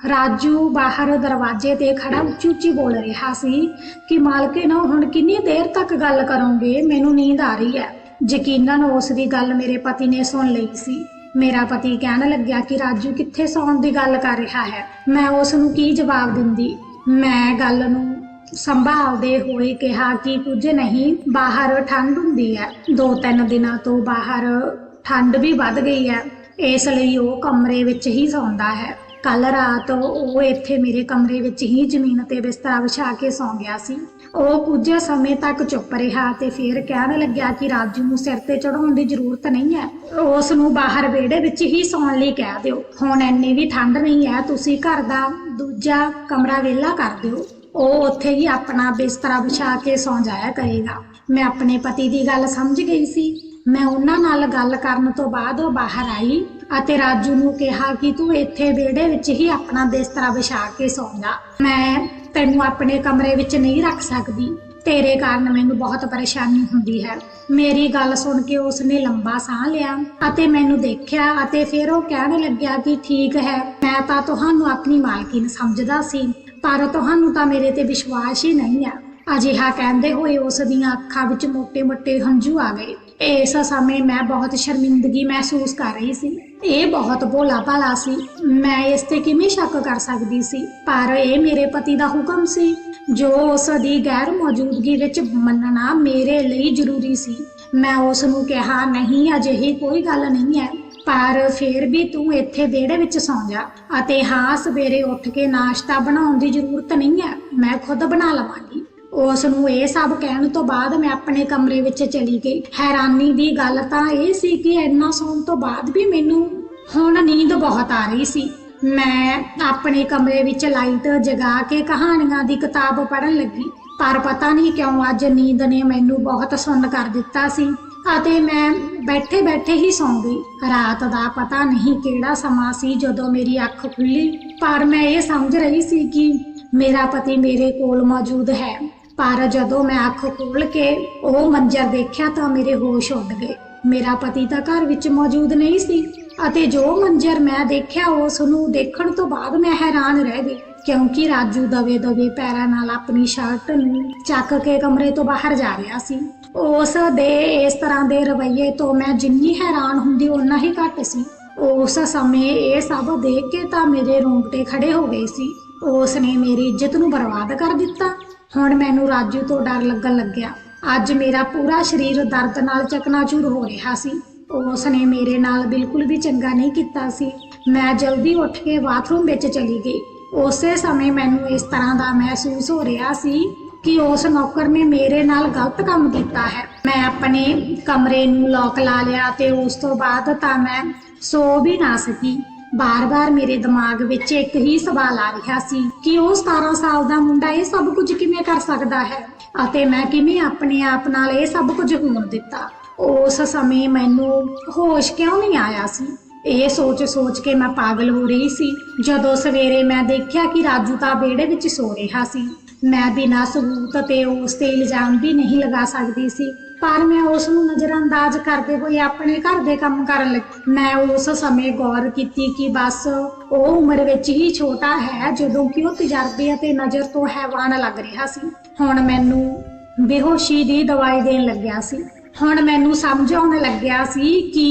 ਰਾਜੂ ਬਾਹਰ ਦਰਵਾਜ਼ੇ ਤੇ ਖੜਾ ਉੱਚੀ ਉੱਚੀ ਬੋਲ ਰਿਹਾ ਸੀ ਕਿ ਮਾਲਕੇ ਨਾਲ ਹੁਣ ਕਿੰਨੀ ਦੇਰ ਤੱਕ ਗੱਲ ਕਰੋਗੇ, ਮੈਨੂੰ ਨੀਂਦ ਆ ਰਹੀ ਹੈ। ਯਕੀਨਨ ਉਸ ਦੀ ਗੱਲ ਮੇਰੇ ਪਤੀ ਨੇ ਸੁਣ ਲਈ ਸੀ। ਮੇਰਾ ਪਤੀ ਕਹਿਣ ਲੱਗਿਆ ਕਿ ਰਾਜੂ ਕਿੱਥੇ ਸੌਣ ਦੀ ਗੱਲ ਕਰ ਰਿਹਾ ਹੈ। ਮੈਂ ਉਸ ਨੂੰ ਕੀ ਜਵਾਬ ਦਿੰਦੀ? ਮੈਂ ਗੱਲ ਨੂੰ ਸੰਭਾਲਦੇ ਹੋਏ ਕਿਹਾ ਕਿ ਕੁਝ ਨਹੀਂ, ਬਾਹਰ ਠੰਡ ਹੁੰਦੀ ਹੈ। ਦੋ ਤਿੰਨ ਦਿਨਾਂ ਤੋਂ ਬਾਹਰ ਠੰਡ ਵੀ ਵੱਧ ਗਈ ਹੈ। ਇਸ ਲਈ ਉਹ ਕਮਰੇ ਵਿੱਚ ਹੀ ਸੌਂਦਾ ਹੈ। ਕੱਲ ਰਾਤ ਉਹ ਇੱਥੇ ਮੇਰੇ ਕਮਰੇ ਵਿੱਚ ਹੀ ਜ਼ਮੀਨ ਤੇ ਬਿਸਤਰਾ ਵਿਛਾ ਕੇ ਸੌਂ ਗਿਆ ਸੀ। ਉਹ ਕੁਝ ਸਮੇਂ ਤੱਕ ਚੁੱਪ ਰਿਹਾ ਤੇ ਫਿਰ ਕਹਿਣ ਲੱਗਿਆ ਕਿ ਰਾਜੂ ਨੂੰ ਸਿਰ ਤੇ ਚੜਾਉਣ ਦੀ ਜ਼ਰੂਰਤ ਨਹੀਂ ਹੈ। ਉਸ ਨੂੰ ਬਾਹਰ ਵਿਹੜੇ ਵਿੱਚ ਹੀ ਸੌਣ ਲਈ ਕਹਿ ਦਿਓ। ਹੁਣ ਐਨੀ ਵੀ ਠੰਡ ਨਹੀਂ ਹੈ, ਤੁਸੀਂ ਘਰ ਦਾ ਦੂਜਾ ਕਮਰਾ ਵਿਹਲਾ ਕਰ ਦਿਓ। ਉਹ ਉੱਥੇ ਹੀ ਆਪਣਾ ਬਿਸਤਰਾ ਵਿਛਾ ਕੇ ਸੌਂ ਜਾਇਆ ਕਰੇਗਾ। ਮੈਂ ਆਪਣੇ ਪਤੀ ਦੀ ਗੱਲ ਸਮਝ ਗਈ ਸੀ। ਮੈਂ ਉਹਨਾਂ ਨਾਲ ਗੱਲ ਕਰਨ ਤੋਂ ਬਾਅਦ ਉਹ ਬਾਹਰ ਆਈ। ਅਤੇ ਰਾਜੂ ਨੂੰ ਕਿਹਾ ਕਿ ਤੂੰ ਇੱਥੇ ਵਿਹੜੇ ਵਿੱਚ ਹੀ ਆਪਣਾ ਬਿਸਤਰਾ ਵਿਛਾ ਕੇ ਸੌਂ ਜਾ। ਮੈਂ ਤੈਨੂੰ ਆਪਣੇ ਕਮਰੇ ਵਿੱਚ ਨਹੀਂ ਰੱਖ ਸਕਦੀ। ਤੇਰੇ ਕਾਰਨ ਮੈਨੂੰ ਬਹੁਤ ਪਰੇਸ਼ਾਨੀ ਹੁੰਦੀ ਹੈ। ਮੇਰੀ ਗੱਲ ਸੁਣ ਕੇ ਉਸ ਨੇ ਲੰਬਾ ਸਾਹ ਲਿਆ ਅਤੇ ਮੈਨੂੰ ਦੇਖਿਆ ਅਤੇ ਫਿਰ ਉਹ ਕਹਿਣ ਲੱਗਿਆ ਕਿ ਠੀਕ ਹੈ, ਮੈਂ ਤਾਂ ਤੁਹਾਨੂੰ ਆਪਣੀ ਮਾਲਕੀਨ ਸਮਝਦਾ ਸੀ, ਪਰ ਤੁਹਾਨੂੰ ਤਾਂ ਮੇਰੇ ਤੇ ਵਿਸ਼ਵਾਸ ਹੀ ਨਹੀਂ ਆ। ਅਜਿਹਾ ਕਹਿੰਦੇ ਹੋਏ ਉਸ ਦੀਆਂ ਅੱਖਾਂ ਵਿੱਚ ਮੋਟੇ ਮੋਟੇ ਹੰਝੂ ਆ ਗਏ। ਇਸ ਸਮੇਂ ਮੈਂ ਬਹੁਤ ਸ਼ਰਮਿੰਦਗੀ ਮਹਿਸੂਸ ਕਰ ਰਹੀ ਸੀ। ਇਹ ਬਹੁਤ ਭੋਲਾ ਭਾਲਾ ਸੀ। ਮੈਂ ਇਸ ਤੇ ਕਿਵੇਂ ਸ਼ੱਕ ਕਰ ਸਕਦੀ ਸੀ? ਪਰ ਇਹ ਮੇਰੇ ਪਤੀ ਦਾ ਹੁਕਮ ਸੀ, ਜੋ ਉਸ ਦੀ ਗੈਰ ਮੌਜੂਦਗੀ ਵਿੱਚ ਮੰਨਣਾ ਮੇਰੇ ਲਈ ਜ਼ਰੂਰੀ ਸੀ। ਮੈਂ ਉਸ ਨੂੰ ਕਿਹਾ, ਨਹੀਂ, ਅਜਿਹੀ ਕੋਈ ਗੱਲ ਨਹੀਂ ਹੈ। ਪਰ ਫਿਰ ਵੀ ਤੂੰ ਇੱਥੇ ਵਿਹੜੇ ਵਿੱਚ ਸੌਂ ਜਾ ਅਤੇ ਹਾਂ, ਸਵੇਰੇ ਉੱਠ ਕੇ ਨਾਸ਼ਤਾ ਬਣਾਉਣ ਦੀ ਜ਼ਰੂਰਤ ਨਹੀਂ ਹੈ। ਮੈਂ ਖੁਦ ਬਣਾ ਲਵਾਂਗੀ। ਉਸ ਨੂੰ ਇਹ ਸਭ ਕਹਿਣ ਤੋਂ ਬਾਅਦ ਮੈਂ ਆਪਣੇ ਕਮਰੇ ਵਿੱਚ ਚਲੀ ਗਈ। ਹੈਰਾਨੀ ਦੀ ਗੱਲ ਤਾਂ ਇਹ ਸੀ ਕਿ ਇੰਨਾ ਸੌਣ ਤੋਂ ਬਾਅਦ ਵੀ ਮੈਨੂੰ ਹੁਣ ਨੀਂਦ ਬਹੁਤ ਆ ਰਹੀ ਸੀ। ਮੈਂ ਆਪਣੇ ਕਮਰੇ ਵਿੱਚ ਲਾਈਟ ਜਗਾ ਕੇ ਕਹਾਣੀਆਂ ਦੀ ਕਿਤਾਬ ਪੜ੍ਹਨ ਲੱਗੀ, ਪਰ ਪਤਾ ਨਹੀਂ ਕਿਉਂ ਅੱਜ ਨੀਂਦ ਨੇ ਮੈਨੂੰ ਬਹੁਤ ਸੁੰਨ ਕਰ ਦਿੱਤਾ ਸੀ ਅਤੇ ਮੈਂ ਬੈਠੇ ਬੈਠੇ ਹੀ ਸੌਂ ਗਈ। ਰਾਤ ਦਾ ਪਤਾ ਨਹੀਂ ਕਿਹੜਾ ਸਮਾਂ ਸੀ ਜਦੋਂ ਮੇਰੀ ਅੱਖ ਖੁੱਲੀ, ਪਰ ਮੈਂ ਇਹ ਸਮਝ ਰਹੀ ਸੀ ਕਿ ਮੇਰਾ ਪਤੀ ਮੇਰੇ ਕੋਲ ਮੌਜੂਦ ਹੈ। ਪਰ ਜਦੋਂ ਮੈਂ ਅੱਖ ਖੋਲ ਕੇ ਉਹ ਮੰਜ਼ਰ ਦੇਖਿਆ ਤਾਂ ਮੇਰੇ ਹੋਸ਼ ਉੱਡ ਗਏ। ਮੇਰਾ ਪਤੀ ਤਾਂ ਘਰ ਵਿੱਚ ਮੌਜੂਦ ਨਹੀਂ ਸੀ ਅਤੇ ਜੋ ਮੰਜ਼ਰ ਮੈਂ ਦੇਖਿਆ ਉਸ ਨੂੰ ਦੇਖਣ ਤੋਂ ਬਾਅਦ ਮੈਂ ਹੈਰਾਨ ਰਹਿ ਗਈ ਕਿਉਂਕਿ ਰਾਜੂ ਦਵੇ ਦਵੇ ਪੈਰਾਂ ਨਾਲ ਆਪਣੀ ਸ਼ਰਟ ਨੂੰ ਚੱਕ ਕੇ ਕਮਰੇ ਤੋਂ ਬਾਹਰ ਜਾ ਰਿਹਾ ਸੀ। ਉਸ ਦੇ ਇਸ ਤਰ੍ਹਾਂ ਦੇ ਰਵੱਈਏ ਤੋਂ ਮੈਂ ਜਿੰਨੀ ਹੈਰਾਨ ਹੁੰਦੀ ਓਨਾ ਹੀ ਘੱਟ ਸੀ। ਉਸ ਸਮੇਂ ਇਹ ਸਭ ਦੇਖ ਕੇ ਤਾਂ ਮੇਰੇ ਰੋਂਗਟੇ ਖੜੇ ਹੋ ਗਏ ਸੀ। ਉਸ ਨੇ ਮੇਰੀ ਇੱਜ਼ਤ ਨੂੰ ਬਰਬਾਦ ਕਰ ਦਿੱਤਾ ਹੁਣ ਮੈਨੂੰ ਰਾਜੂ ਤੋਂ ਡਰ ਲੱਗਣ ਲੱਗਿਆ। ਅੱਜ ਮੇਰਾ ਪੂਰਾ ਸਰੀਰ ਦਰਦ ਨਾਲ ਚਕਨਾਚੂਰ ਹੋ ਰਿਹਾ ਸੀ। ਉਸ ਨੇ ਮੇਰੇ ਨਾਲ ਬਿਲਕੁਲ ਵੀ ਚੰਗਾ ਨਹੀਂ ਕੀਤਾ ਸੀ। ਮੈਂ ਜਲਦੀ ਉੱਠ ਕੇ ਬਾਥਰੂਮ ਵਿੱਚ ਚਲੀ ਗਈ। ਉਸੇ ਸਮੇਂ ਮੈਨੂੰ ਇਸ ਤਰ੍ਹਾਂ ਦਾ ਮਹਿਸੂਸ ਹੋ ਰਿਹਾ ਸੀ ਕਿ ਉਸ ਨੌਕਰ ਨੇ ਮੇਰੇ ਨਾਲ ਗਲਤ ਕੰਮ ਕੀਤਾ ਹੈ। ਮੈਂ ਆਪਣੇ ਕਮਰੇ ਨੂੰ ਲੌਕ ਲਾ ਲਿਆ ਤੇ ਉਸ ਤੋਂ ਬਾਅਦ ਤਾਂ ਮੈਂ ਸੋ ਵੀ ਨਾ ਸਕੀ। ਬਾਰ-ਬਾਰ ਮੇਰੇ ਦਿਮਾਗ ਵਿੱਚ ਇੱਕ ਹੀ ਸਵਾਲ ਆ ਰਿਹਾ ਸੀ ਕਿ ਉਹ 17 ਸਾਲ ਦਾ ਮੁੰਡਾ ਇਹ ਸਭ ਕੁਝ ਕਿਵੇਂ ਕਰ ਸਕਦਾ ਹੈ? ਅਤੇ ਮੈਂ ਕਿਵੇਂ ਆਪਣੇ ਆਪ ਨਾਲ ਇਹ ਸਭ ਕੁਝ ਹੋਣ ਦਿੱਤਾ? ਉਸ ਸਮੇਂ ਮੈਨੂੰ ਹੋਸ਼ ਕਿਉਂ ਨਹੀਂ ਆਇਆ ਸੀ? ਇਹ ਸੋਚ-ਸੋਚ ਕੇ ਮੈਂ ਪਾਗਲ ਹੋ ਰਹੀ ਸੀ, ਜਦੋਂ ਸਵੇਰੇ ਮੈਂ ਦੇਖਿਆ ਕਿ ਰਾਜੂ ਤਾਂ ਵਿਹੜੇ ਵਿੱਚ ਸੋ ਰਿਹਾ ਸੀ। ਮੈਂ ਬਿਨਾਂ ਸਬੂਤ ਤੇ ਉਸ ਤੇ ਇਲਜ਼ਾਮ ਵੀ ਨਹੀਂ ਲਗਾ ਸਕਦੀ ਸੀ ਪਰ ਮੈਂ ਉਸ ਨੂੰ ਨਜ਼ਰਅੰਦਾਜ਼ ਕਰਦੇ ਹੋਏ ਆਪਣੇ ਘਰ ਦੇ ਕੰਮ ਕਰਨ ਲੱਗੀ। ਮੈਂ ਉਸ ਸਮੇਂ ਗੌਰ ਕੀਤੀ ਕਿ ਬਸ ਉਹ ਉਮਰ ਵਿੱਚ ਹੀ ਛੋਟਾ ਹੈ, ਜਦੋਂ ਕਿ ਉਹ ਤਜਰਬੇ ਅਤੇ ਨਜ਼ਰ ਤੋਂ ਹੈਵਾਨ ਲੱਗ ਰਿਹਾ ਸੀ। ਹੁਣ ਮੈਨੂੰ ਬੇਹੋਸ਼ੀ ਦੀ ਦਵਾਈ ਦੇਣ ਲੱਗਿਆ ਸੀ। ਹੁਣ ਮੈਨੂੰ ਸਮਝ ਆਉਣ ਲੱਗਿਆ ਸੀ ਕਿ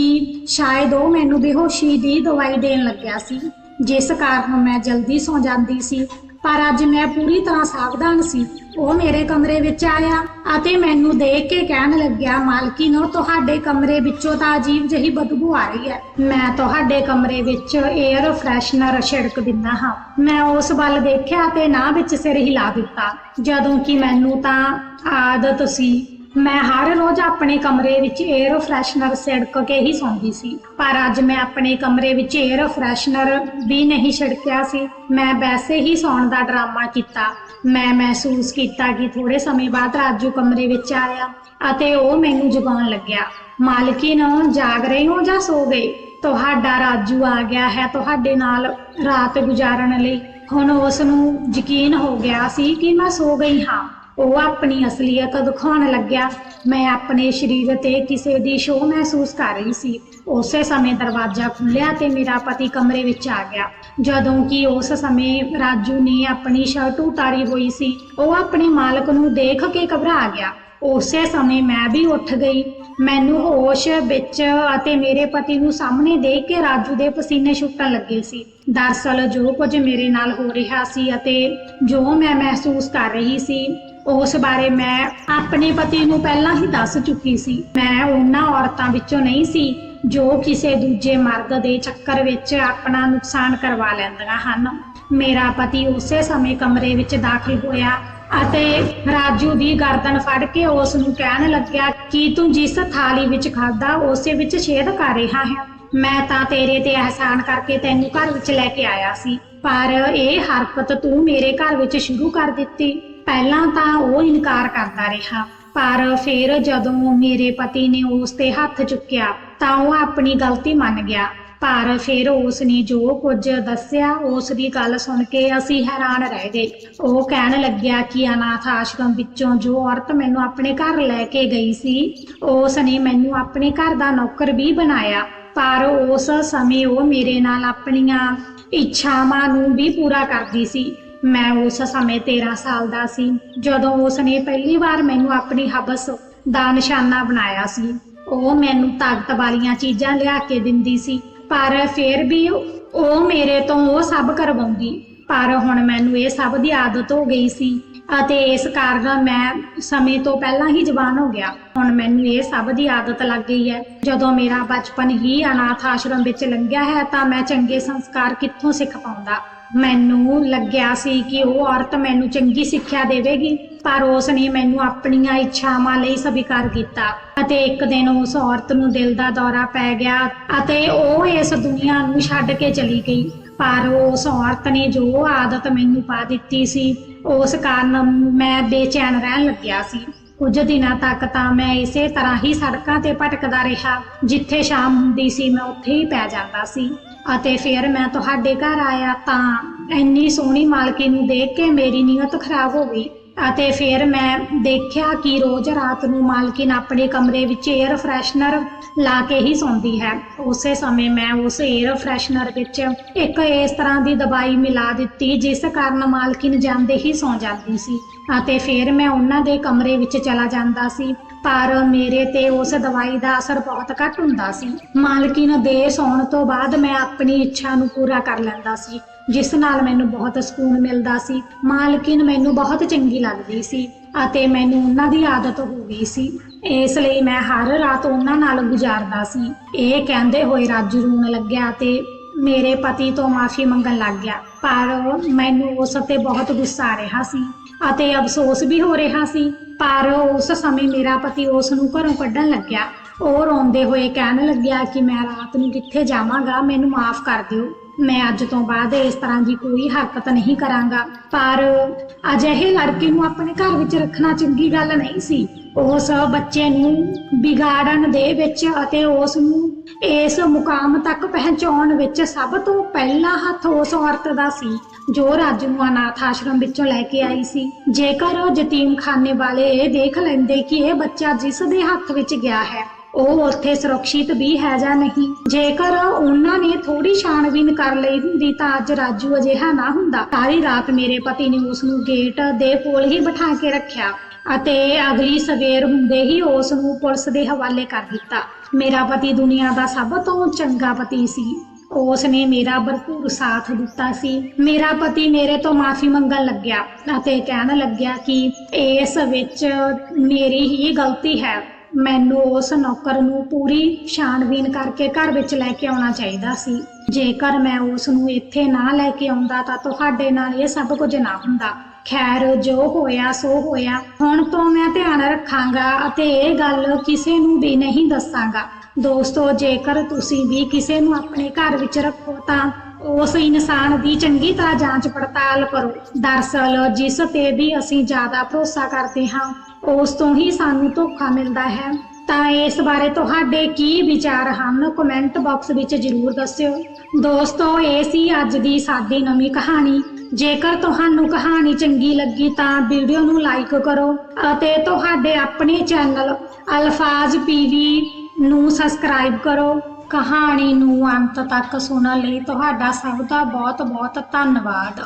ਸ਼ਾਇਦ ਉਹ ਮੈਨੂੰ ਬੇਹੋਸ਼ੀ ਦੀ ਦਵਾਈ ਦੇਣ ਲੱਗਿਆ ਸੀ, ਜਿਸ ਕਾਰਨ ਮੈਂ ਜਲਦੀ ਸੌ ਜਾਂਦੀ ਸੀ। ਪਰ ਅੱਜ ਮੈਂ ਪੂਰੀ ਤਰ੍ਹਾਂ ਸਾਵਧਾਨ ਸੀ। ਉਹ ਮੇਰੇ ਕਮਰੇ ਵਿੱਚ ਆਇਆ ਅਤੇ ਮੈਨੂੰ ਦੇਖ ਕੇ ਕਹਿਣ ਲੱਗਿਆ ਮਾਲਕੀਨੋ ਤੁਹਾਡੇ ਕਮਰੇ ਵਿੱਚੋਂ ਤਾਂ ਅਜੀਬ ਜਿਹੀ ਬਦਬੂ ਆ ਰਹੀ ਹੈ। ਮੈਂ ਤੁਹਾਡੇ ਕਮਰੇ ਵਿੱਚ 에ਅਰ ਫਰੈਸ਼ਨਰ ਛਿੜਕ ਦਿੰਦਾ ਹਾਂ। ਮੈਂ ਉਸ ਵੱਲ ਦੇਖਿਆ ਤੇ ਨਾ ਵਿੱਚ ਸਿਰ ਹਿਲਾ ਦਿੱਤਾ। ਜਦੋਂ ਕਿ ਮੈਨੂੰ ਤਾਂ ਆਦਤ ਸੀ। ਮੈਂ ਹਰ ਰੋਜ਼ ਆਪਣੇ ਕਮਰੇ ਵਿੱਚ 에ਅਰ ਫਰੈਸ਼ਨਰ ਛਿੜਕ ਕੇ ਹੀ ਸੌਂਦੀ ਸੀ। ਪਰ ਅੱਜ ਮੈਂ ਆਪਣੇ ਕਮਰੇ ਵਿੱਚ 에ਅਰ ਫਰੈਸ਼ਨਰ ਵੀ ਨਹੀਂ ਛਿੜਕਿਆ ਸੀ। ਮੈਂ ਵੈਸੇ ਹੀ ਸੌਣ ਦਾ ਡਰਾਮਾ ਕੀਤਾ। ਮੈਂ ਮਹਿਸੂਸ ਕੀਤਾ ਕਿ ਥੋੜੇ ਸਮੇਂ ਬਾਅਦ ਰਾਜੂ ਕਮਰੇ ਵਿੱਚ ਆਇਆ ਅਤੇ ਉਹ ਮੈਨੂੰ ਜਗਾਉਣ ਲੱਗਿਆ। ਮਾਲਕਿਨ ਜਾਗ ਰਹੇ ਹੋ ਜਾਂ ਸੋ ਗਏ ਤੁਹਾਡਾ ਰਾਜੂ ਆ ਗਿਆ ਹੈ ਤੁਹਾਡੇ ਨਾਲ ਰਾਤ ਗੁਜ਼ਾਰਨ ਲਈ। ਹੁਣ ਉਸ ਨੂੰ ਯਕੀਨ ਹੋ ਗਿਆ ਸੀ ਕਿ ਮੈਂ ਸੋ ਗਈ ਹਾਂ। ਉਹ ਆਪਣੀ ਅਸਲੀਅਤ ਦਿਖਾਉਣ ਲੱਗਿਆ। ਮੈਂ ਆਪਣੇ ਸਰੀਰ ਤੇ ਕਿਸੇ ਦੀ ਸ਼ੋਅ ਮਹਿਸੂਸ ਕਰ ਰਹੀ ਸੀ। ਉਸੇ ਸਮੇਂ ਦਰਵਾਜ਼ਾ ਖੁੱਲਿਆ ਤੇ ਮੇਰਾ ਪਤੀ ਕਮਰੇ ਵਿੱਚ ਆ ਗਿਆ। ਜਦੋਂ ਕਿ ਉਸ ਸਮੇਂ ਰਾਜੂ ਨੇ ਆਪਣੀ ਸ਼ਰਟ ਉਤਾਰੀ ਹੋਈ ਸੀ, ਉਹ ਆਪਣੇ ਮਾਲਕ ਨੂੰ ਦੇਖ ਕੇ ਘਬਰਾ ਗਿਆ। ਉਸੇ ਸਮੇਂ ਮੈਂ ਵੀ ਉੱਠ ਗਈ। ਮੈਨੂੰ ਹੋਸ਼ ਵਿੱਚ ਅਤੇ ਮੇਰੇ ਪਤੀ ਨੂੰ ਸਾਹਮਣੇ ਦੇਖ ਕੇ ਰਾਜੂ ਦੇ ਪਸੀਨੇ ਛੁੱਟਣ ਲੱਗੇ ਸੀ। ਦਰਅਸਲ ਜੋ ਕੁਝ ਮੇਰੇ ਨਾਲ ਹੋ ਰਿਹਾ ਸੀ ਅਤੇ ਜੋ ਮੈਂ ਮਹਿਸੂਸ ਕਰ ਰਹੀ ਸੀ ਉਸ ਬਾਰੇ ਮੈਂ ਆਪਣੇ ਪਤੀ ਨੂੰ ਪਹਿਲਾਂ ਹੀ ਦੱਸ ਚੁੱਕੀ ਸੀ। ਮੈਂ ਉਹਨਾਂ ਔਰਤਾਂ ਵਿੱਚੋਂ ਨਹੀਂ ਸੀ ਜੋ ਕਿਸੇ ਦੂਜੇ ਮਰਦ ਦੇ ਚੱਕਰ ਵਿੱਚ ਆਪਣਾ ਨੁਕਸਾਨ ਕਰਵਾ ਲੈਂਦੀਆਂ ਹਨ। ਮੇਰਾ ਪਤੀ ਉਸੇ ਸਮੇਂ ਕਮਰੇ ਵਿੱਚ ਦਾਖਲ ਹੋਇਆ ਅਤੇ ਰਾਜੂ ਦੀ ਗਰਦਨ ਫੜ ਕੇ ਉਸ ਨੂੰ ਕਹਿਣ ਲੱਗਿਆ, ਕਿ ਤੂੰ ਜਿਸ ਥਾਲੀ ਵਿੱਚ ਖਾਦਾ ਉਸੇ ਵਿੱਚ ਛੇਦ ਕਰ ਰਿਹਾ ਹੈ? ਮੈਂ ਤਾਂ ਤੇਰੇ ਤੇ ਅਹਿਸਾਨ ਕਰਕੇ ਤੈਨੂੰ ਘਰ ਵਿੱਚ ਲੈ ਕੇ ਆਇਆ ਸੀ। ਪਰ ਇਹ ਹਰਕਤ ਤੂੰ ਮੇਰੇ ਘਰ ਵਿੱਚ ਸ਼ੁਰੂ ਕਰ ਦਿੱਤੀ। ਪਹਿਲਾਂ ਤਾਂ ਉਹ ਇਨਕਾਰ ਕਰਦਾ ਰਿਹਾ। ਪਰ ਫਿਰ ਜਦੋਂ ਮੇਰੇ ਪਤੀ ਨੇ ਉਸ ਤੇ ਹੱਥ ਚੁੱਕਿਆ, ਤਾਂ ਉਹ ਆਪਣੀ ਗਲਤੀ ਮੰਨ ਗਿਆ। ਪਰ ਫਿਰ ਉਸ ਨੇ ਜੋ ਕੁਝ ਦੱਸਿਆ ਉਸ ਦੀ ਗੱਲ ਸੁਣ ਕੇ ਅਸੀਂ ਹੈਰਾਨ ਰਹਿ ਗਏ। ਉਹ ਕਹਿਣ ਲੱਗਿਆ ਕਿ ਅਨਾਥ ਆਸ਼ਰਮ ਵਿੱਚੋਂ ਜੋ ਔਰਤ ਮੈਨੂੰ ਆਪਣੇ ਘਰ ਲੈ ਕੇ ਗਈ ਸੀ ਉਸ ਨੇ ਮੈਨੂੰ ਆਪਣੇ ਘਰ ਦਾ ਨੌਕਰ ਵੀ ਬਣਾਇਆ। ਪਰ ਉਸ ਸਮੇਂ ਉਹ ਮੇਰੇ ਨਾਲ ਆਪਣੀਆਂ ਇੱਛਾਵਾਂ ਨੂੰ ਵੀ ਪੂਰਾ ਕਰਦੀ ਸੀ। ਮੈਂ ਉਸ ਸਮੇਂ 13 ਸਾਲ ਦਾ ਸੀ, ਜਦੋਂ ਉਸ ਨੇ ਪਹਿਲੀ ਵਾਰ ਮੈਨੂੰ ਆਪਣੀ ਹਬਸ ਦਾ ਨਿਸ਼ਾਨਾ ਬਣਾਇਆ ਸੀ। ਉਹ ਮੈਨੂੰ ਤਾਕਤ ਵਾਲੀਆਂ ਚੀਜ਼ਾਂ ਲਿਆ ਕੇ ਦਿੰਦੀ ਸੀ, ਪਰ ਫਿਰ ਵੀ ਉਹ ਮੇਰੇ ਤੋਂ ਉਹ ਸਭ ਕਰਵਾਉਂਦੀ। ਪਰ ਹੁਣ ਮੈਨੂੰ ਇਹ ਸਭ ਦੀ ਆਦਤ ਹੋ ਗਈ ਸੀ ਅਤੇ ਇਸ ਕਾਰਨ ਮੈਂ ਸਮੇਂ ਤੋਂ ਪਹਿਲਾਂ ਹੀ ਜਵਾਨ ਹੋ ਗਿਆ। ਹੁਣ ਮੈਨੂੰ ਇਹ ਸਭ ਦੀ ਆਦਤ ਲੱਗ ਗਈ ਹੈ। ਜਦੋਂ ਮੇਰਾ ਬਚਪਨ ਹੀ ਅਨਾਥ ਆਸ਼ਰਮ ਵਿੱਚ ਲੰਘਿਆ ਹੈ ਤਾਂ ਮੈਂ ਚੰਗੇ ਸੰਸਕਾਰ ਕਿੱਥੋਂ ਸਿੱਖ ਪਾਉਂਦਾ? ਮੈਨੂੰ ਲੱਗਿਆ ਸੀ ਕਿ ਉਹ ਔਰਤ ਮੈਨੂੰ ਚੰਗੀ ਸਿੱਖਿਆ ਦੇਵੇਗੀ, ਪਰ ਉਸ ਨੇ ਮੈਨੂੰ ਆਪਣੀਆਂ ਇੱਛਾਵਾਂ ਲਈ ਸਵੀਕਾਰ ਕੀਤਾ ਅਤੇ ਇੱਕ ਦਿਨ ਉਸ ਔਰਤ ਨੂੰ ਦਿਲ ਦਾ ਦੌਰਾ ਪੈ ਗਿਆ ਅਤੇ ਉਹ ਇਸ ਦੁਨੀਆ ਨੂੰ ਛੱਡ ਕੇ ਚਲੀ ਗਈ। ਪਰ ਉਸ ਔਰਤ ਨੇ ਜੋ ਆਦਤ ਮੈਨੂੰ ਪਾ ਦਿੱਤੀ ਸੀ, ਉਸ ਕਾਰਨ ਮੈਂ ਬੇਚੈਨ ਰਹਿਣ ਲੱਗਿਆ ਸੀ। ਕੁਝ ਦਿਨਾਂ ਤੱਕ ਤਾਂ ਮੈਂ ਇਸੇ ਤਰ੍ਹਾਂ ਹੀ ਸੜਕਾਂ ਤੇ ਭਟਕਦਾ ਰਿਹਾ, ਜਿੱਥੇ ਸ਼ਾਮ ਹੁੰਦੀ ਸੀ ਮੈਂ ਉੱਥੇ ਹੀ ਪੈ ਜਾਂਦਾ ਸੀ। ਅਤੇ ਫਿਰ ਮੈਂ ਤੁਹਾਡੇ ਘਰ ਆਇਆ ਤਾਂ ਇੰਨੀ ਸੋਹਣੀ ਮਾਲਕੀ ਨੂੰ ਦੇਖ ਕੇ ਮੇਰੀ ਨੀਅਤ ਖਰਾਬ ਹੋ ਗਈ ਅਤੇ ਫਿਰ ਮੈਂ ਦੇਖਿਆ ਕਿ ਰੋਜ਼ ਰਾਤ ਨੂੰ ਮਾਲਕਿਨ ਆਪਣੇ ਕਮਰੇ ਵਿੱਚ 에ਅਰ ਫਰੈਸ਼ਨਰ ਲਾ ਕੇ ਹੀ ਸੌਂਦੀ ਹੈ। ਉਸੇ ਸਮੇਂ ਮੈਂ ਉਸ 에ਅਰ ਫਰੈਸ਼ਨਰ ਵਿੱਚ ਇੱਕ ਇਸ ਤਰ੍ਹਾਂ ਦੀ ਦਵਾਈ ਮਿਲਾ ਦਿੱਤੀ ਜਿਸ ਕਾਰਨ ਮਾਲਕਿਨ ਜਾਂਦੇ ਹੀ ਸੌਂ ਜਾਂਦੀ ਸੀ ਅਤੇ ਫਿਰ ਮੈਂ ਉਹਨਾਂ ਦੇ ਕਮਰੇ ਵਿੱਚ ਚਲਾ ਜਾਂਦਾ ਸੀ। ਪਰ ਮੇਰੇ ਤੇ ਉਸ ਦਵਾਈ ਦਾ ਅਸਰ ਬਹੁਤ ਘੱਟ ਹੁੰਦਾ ਸੀ। ਮਾਲਕਿਨ ਦੇ ਸੌਣ ਤੋਂ ਬਾਅਦ ਮੈਂ ਆਪਣੀ ਇੱਛਾ ਨੂੰ ਪੂਰਾ ਕਰ ਲੈਂਦਾ ਸੀ, ਜਿਸ ਨਾਲ ਮੈਨੂੰ ਬਹੁਤ ਸਕੂਨ ਮਿਲਦਾ ਸੀ। ਮਾਲਕਿਨ ਮੈਨੂੰ ਬਹੁਤ ਚੰਗੀ ਲੱਗਦੀ ਸੀ ਅਤੇ ਮੈਨੂੰ ਉਹਨਾਂ ਦੀ ਆਦਤ ਹੋ ਗਈ ਸੀ। ਇਸ ਲਈ ਮੈਂ ਹਰ ਰਾਤ ਉਹਨਾਂ ਨਾਲ ਗੁਜ਼ਾਰਦਾ ਸੀ। ਇਹ ਕਹਿੰਦੇ ਹੋਏ ਰਾਜੂ ਰੋਣ ਲੱਗਿਆ ਤੇ ਮੇਰੇ ਪਤੀ ਤੋਂ ਮਾਫੀ ਮੰਗਣ ਲੱਗ ਗਿਆ। ਪਰ ਮੈਨੂੰ ਉਸ ਤੇ ਬਹੁਤ ਗੁੱਸਾ ਆ ਰਿਹਾ ਸੀ ਅਤੇ ਅਫਸੋਸ ਵੀ ਹੋ ਰਿਹਾ ਸੀ ਪਰ ਉਸ ਸਮੇਂ ਮੇਰਾ ਪਤੀ ਉਸ ਨੂੰ ਘਰੋਂ ਕੱਢਣ ਲੱਗਿਆ। ਉਹ ਰੋਂਦੇ ਹੋਏ ਕਹਿਣ ਲੱਗਿਆ ਕਿ ਮੈਂ ਰਾਤ ਨੂੰ ਕਿੱਥੇ ਜਾਵਾਂਗਾ, ਮੈਨੂੰ ਮਾਫ ਕਰ ਦਿਓ। ਮੈਂ ਅੱਜ ਤੋਂ ਬਾਅਦ ਇਸ ਤਰ੍ਹਾਂ ਦੀ ਕੋਈ ਹਰਕਤ ਨਹੀਂ ਕਰਾਂਗਾ। ਪਰ ਅਜਿਹੇ ਲੜਕੇ ਨੂੰ ਆਪਣੇ ਘਰ ਵਿੱਚ ਰੱਖਣਾ ਚੰਗੀ ਗੱਲ ਨਹੀਂ ਸੀ। ਉਸ ਬੱਚੇ ਨੂੰ ਵਿਗਾੜਨ ਦੇ ਵਿੱਚ ਅਤੇ ਉਸ ਨੂੰ ਇਸ ਮੁਕਾਮ ਤੱਕ ਪਹੁੰਚਾਉਣ ਵਿੱਚ ਸਭ ਤੋਂ ਪਹਿਲਾ ਹੱਥ ਉਸ ਔਰਤ ਦਾ ਸੀ। ਜੋ ਰਾਜੂ ਨੂੰ ਅਨਾਥ ਆਸ਼ਰਮ ਵਿੱਚੋਂ ਲੈ ਕੇ ਆਈ ਸੀ। ਜੇਕਰ ਉਹ ਯਤੀਮਖਾਨੇ ਵਾਲੇ ਇਹ ਦੇਖ ਲੈਂਦੇ ਕਿ ਇਹ ਬੱਚਾ ਜਿਸ ਦੇ ਹੱਥ ਵਿੱਚ ਗਿਆ ਹੈ, ਉਹ ਉੱਥੇ ਸੁਰੱਖਿਅਤ ਵੀ ਹੈ ਜਾਂ ਨਹੀਂ। ਜੇਕਰ ਉਹਨਾਂ ਨੇ ਥੋੜੀ ਛਾਣਬੀਨ ਕਰ ਲਈ ਹੁੰਦੀ ਤਾਂ ਅੱਜ ਰਾਜੂ ਅਜਿਹਾ ਨਾ ਹੁੰਦਾ। ਸਾਰੀ ਰਾਤ ਮੇਰੇ ਪਤੀ ਨੇ ਉਸ ਨੂੰ ਗੇਟ ਦੇ ਕੋਲ ਹੀ ਬਿਠਾ ਕੇ ਰੱਖਿਆ ਅਤੇ ਅਗਲੀ ਸਵੇਰ ਹੁੰਦੇ ਹੀ ਉਸ ਨੂੰ ਪੁਲਿਸ ਦੇ ਹਵਾਲੇ ਕਰ ਦਿੱਤਾ। ਮੇਰਾ ਪਤੀ ਦੁਨੀਆ ਦਾ ਸਭ ਤੋਂ ਚੰਗਾ ਪਤੀ ਸੀ। ਉਸ ਨੇ ਮੇਰਾ ਭਰਪੂਰ ਸਾਥ ਦਿੱਤਾ ਸੀ। ਮੇਰਾ ਪਤੀ ਮੇਰੇ ਤੋਂ ਮਾਫੀ ਮੰਗਣ ਲੱਗਿਆ ਅਤੇ ਕਹਿਣ ਲੱਗਿਆ ਕਿ ਇਸ ਵਿੱਚ ਮੇਰੀ ਹੀ ਗਲਤੀ ਹੈ। ਮੈਨੂੰ ਉਸ ਨੌਕਰ ਨੂੰ ਪੂਰੀ ਛਾਣਬੀਨ ਕਰਕੇ ਘਰ ਵਿੱਚ ਲੈ ਕੇ ਆਉਣਾ ਚਾਹੀਦਾ ਸੀ। ਜੇਕਰ ਮੈਂ ਉਸ ਨੂੰ ਇੱਥੇ ਨਾ ਲੈ ਕੇ ਆਉਂਦਾ ਤਾਂ ਤੁਹਾਡੇ ਨਾਲ ਇਹ ਸਭ ਕੁਝ ਨਾ ਹੁੰਦਾ। ਖੈਰ, ਜੋ ਹੋਇਆ, ਸੋ ਹੋਇਆ। ਹੁਣ ਤੋਂ ਮੈਂ ਧਿਆਨ ਰੱਖਾਂਗਾ ਅਤੇ ਇਹ ਗੱਲ ਕਿਸੇ ਨੂੰ ਵੀ ਨਹੀਂ ਦੱਸਾਂਗਾ। ਦੋਸਤੋ, ਜੇਕਰ ਤੁਸੀਂ ਵੀ ਕਿਸੇ ਨੂੰ ਆਪਣੇ ਘਰ ਵਿੱਚ ਰੱਖੋ ਤਾਂ ਉਸ ਇਨਸਾਨ ਦੀ ਚੰਗੀ ਤਰ੍ਹਾਂ ਜਾਂਚ ਪੜਤਾਲ ਕਰੋ। ਦਰਸਲ ਜਿਸ ਤੇ ਵੀ ਅਸੀਂ ਜ਼ਿਆਦਾ ਭਰੋਸਾ ਕਰਦੇ ਹਾਂ, ਉਸ ਤੋਂ ਹੀ ਸਾਨੂੰ ਧੋਖਾ ਮਿਲਦਾ ਹੈ। ਤਾਂ ਇਸ ਬਾਰੇ ਤੁਹਾਡੇ ਕੀ ਵਿਚਾਰ ਹਨ? ਕਮੈਂਟ ਬਾਕਸ ਵਿੱਚ ਜਰੂਰ ਦੱਸਿਓ। ਦੋਸਤੋ, ਇਹ ਸੀ ਅੱਜ ਦੀ ਸਾਡੀ ਨਵੀਂ ਕਹਾਣੀ। ਜੇਕਰ ਤੁਹਾਨੂੰ ਕਹਾਣੀ ਚੰਗੀ ਲੱਗੀ ਤਾਂ ਵੀਡੀਓ ਨੂੰ ਲਾਈਕ ਕਰੋ ਅਤੇ ਤੁਹਾਡੇ ਆਪਣੇ ਚੈਨਲ ਅਲਫਾਜ਼ ਪੀਵੀ ਨੂੰ ਸਬਸਕ੍ਰਾਈਬ ਕਰੋ। ਕਹਾਣੀ ਨੂੰ ਅੰਤ ਤੱਕ ਸੁਣਨ ਲਈ ਤੁਹਾਡਾ ਸਭ ਦਾ ਬਹੁਤ ਬਹੁਤ ਧੰਨਵਾਦ।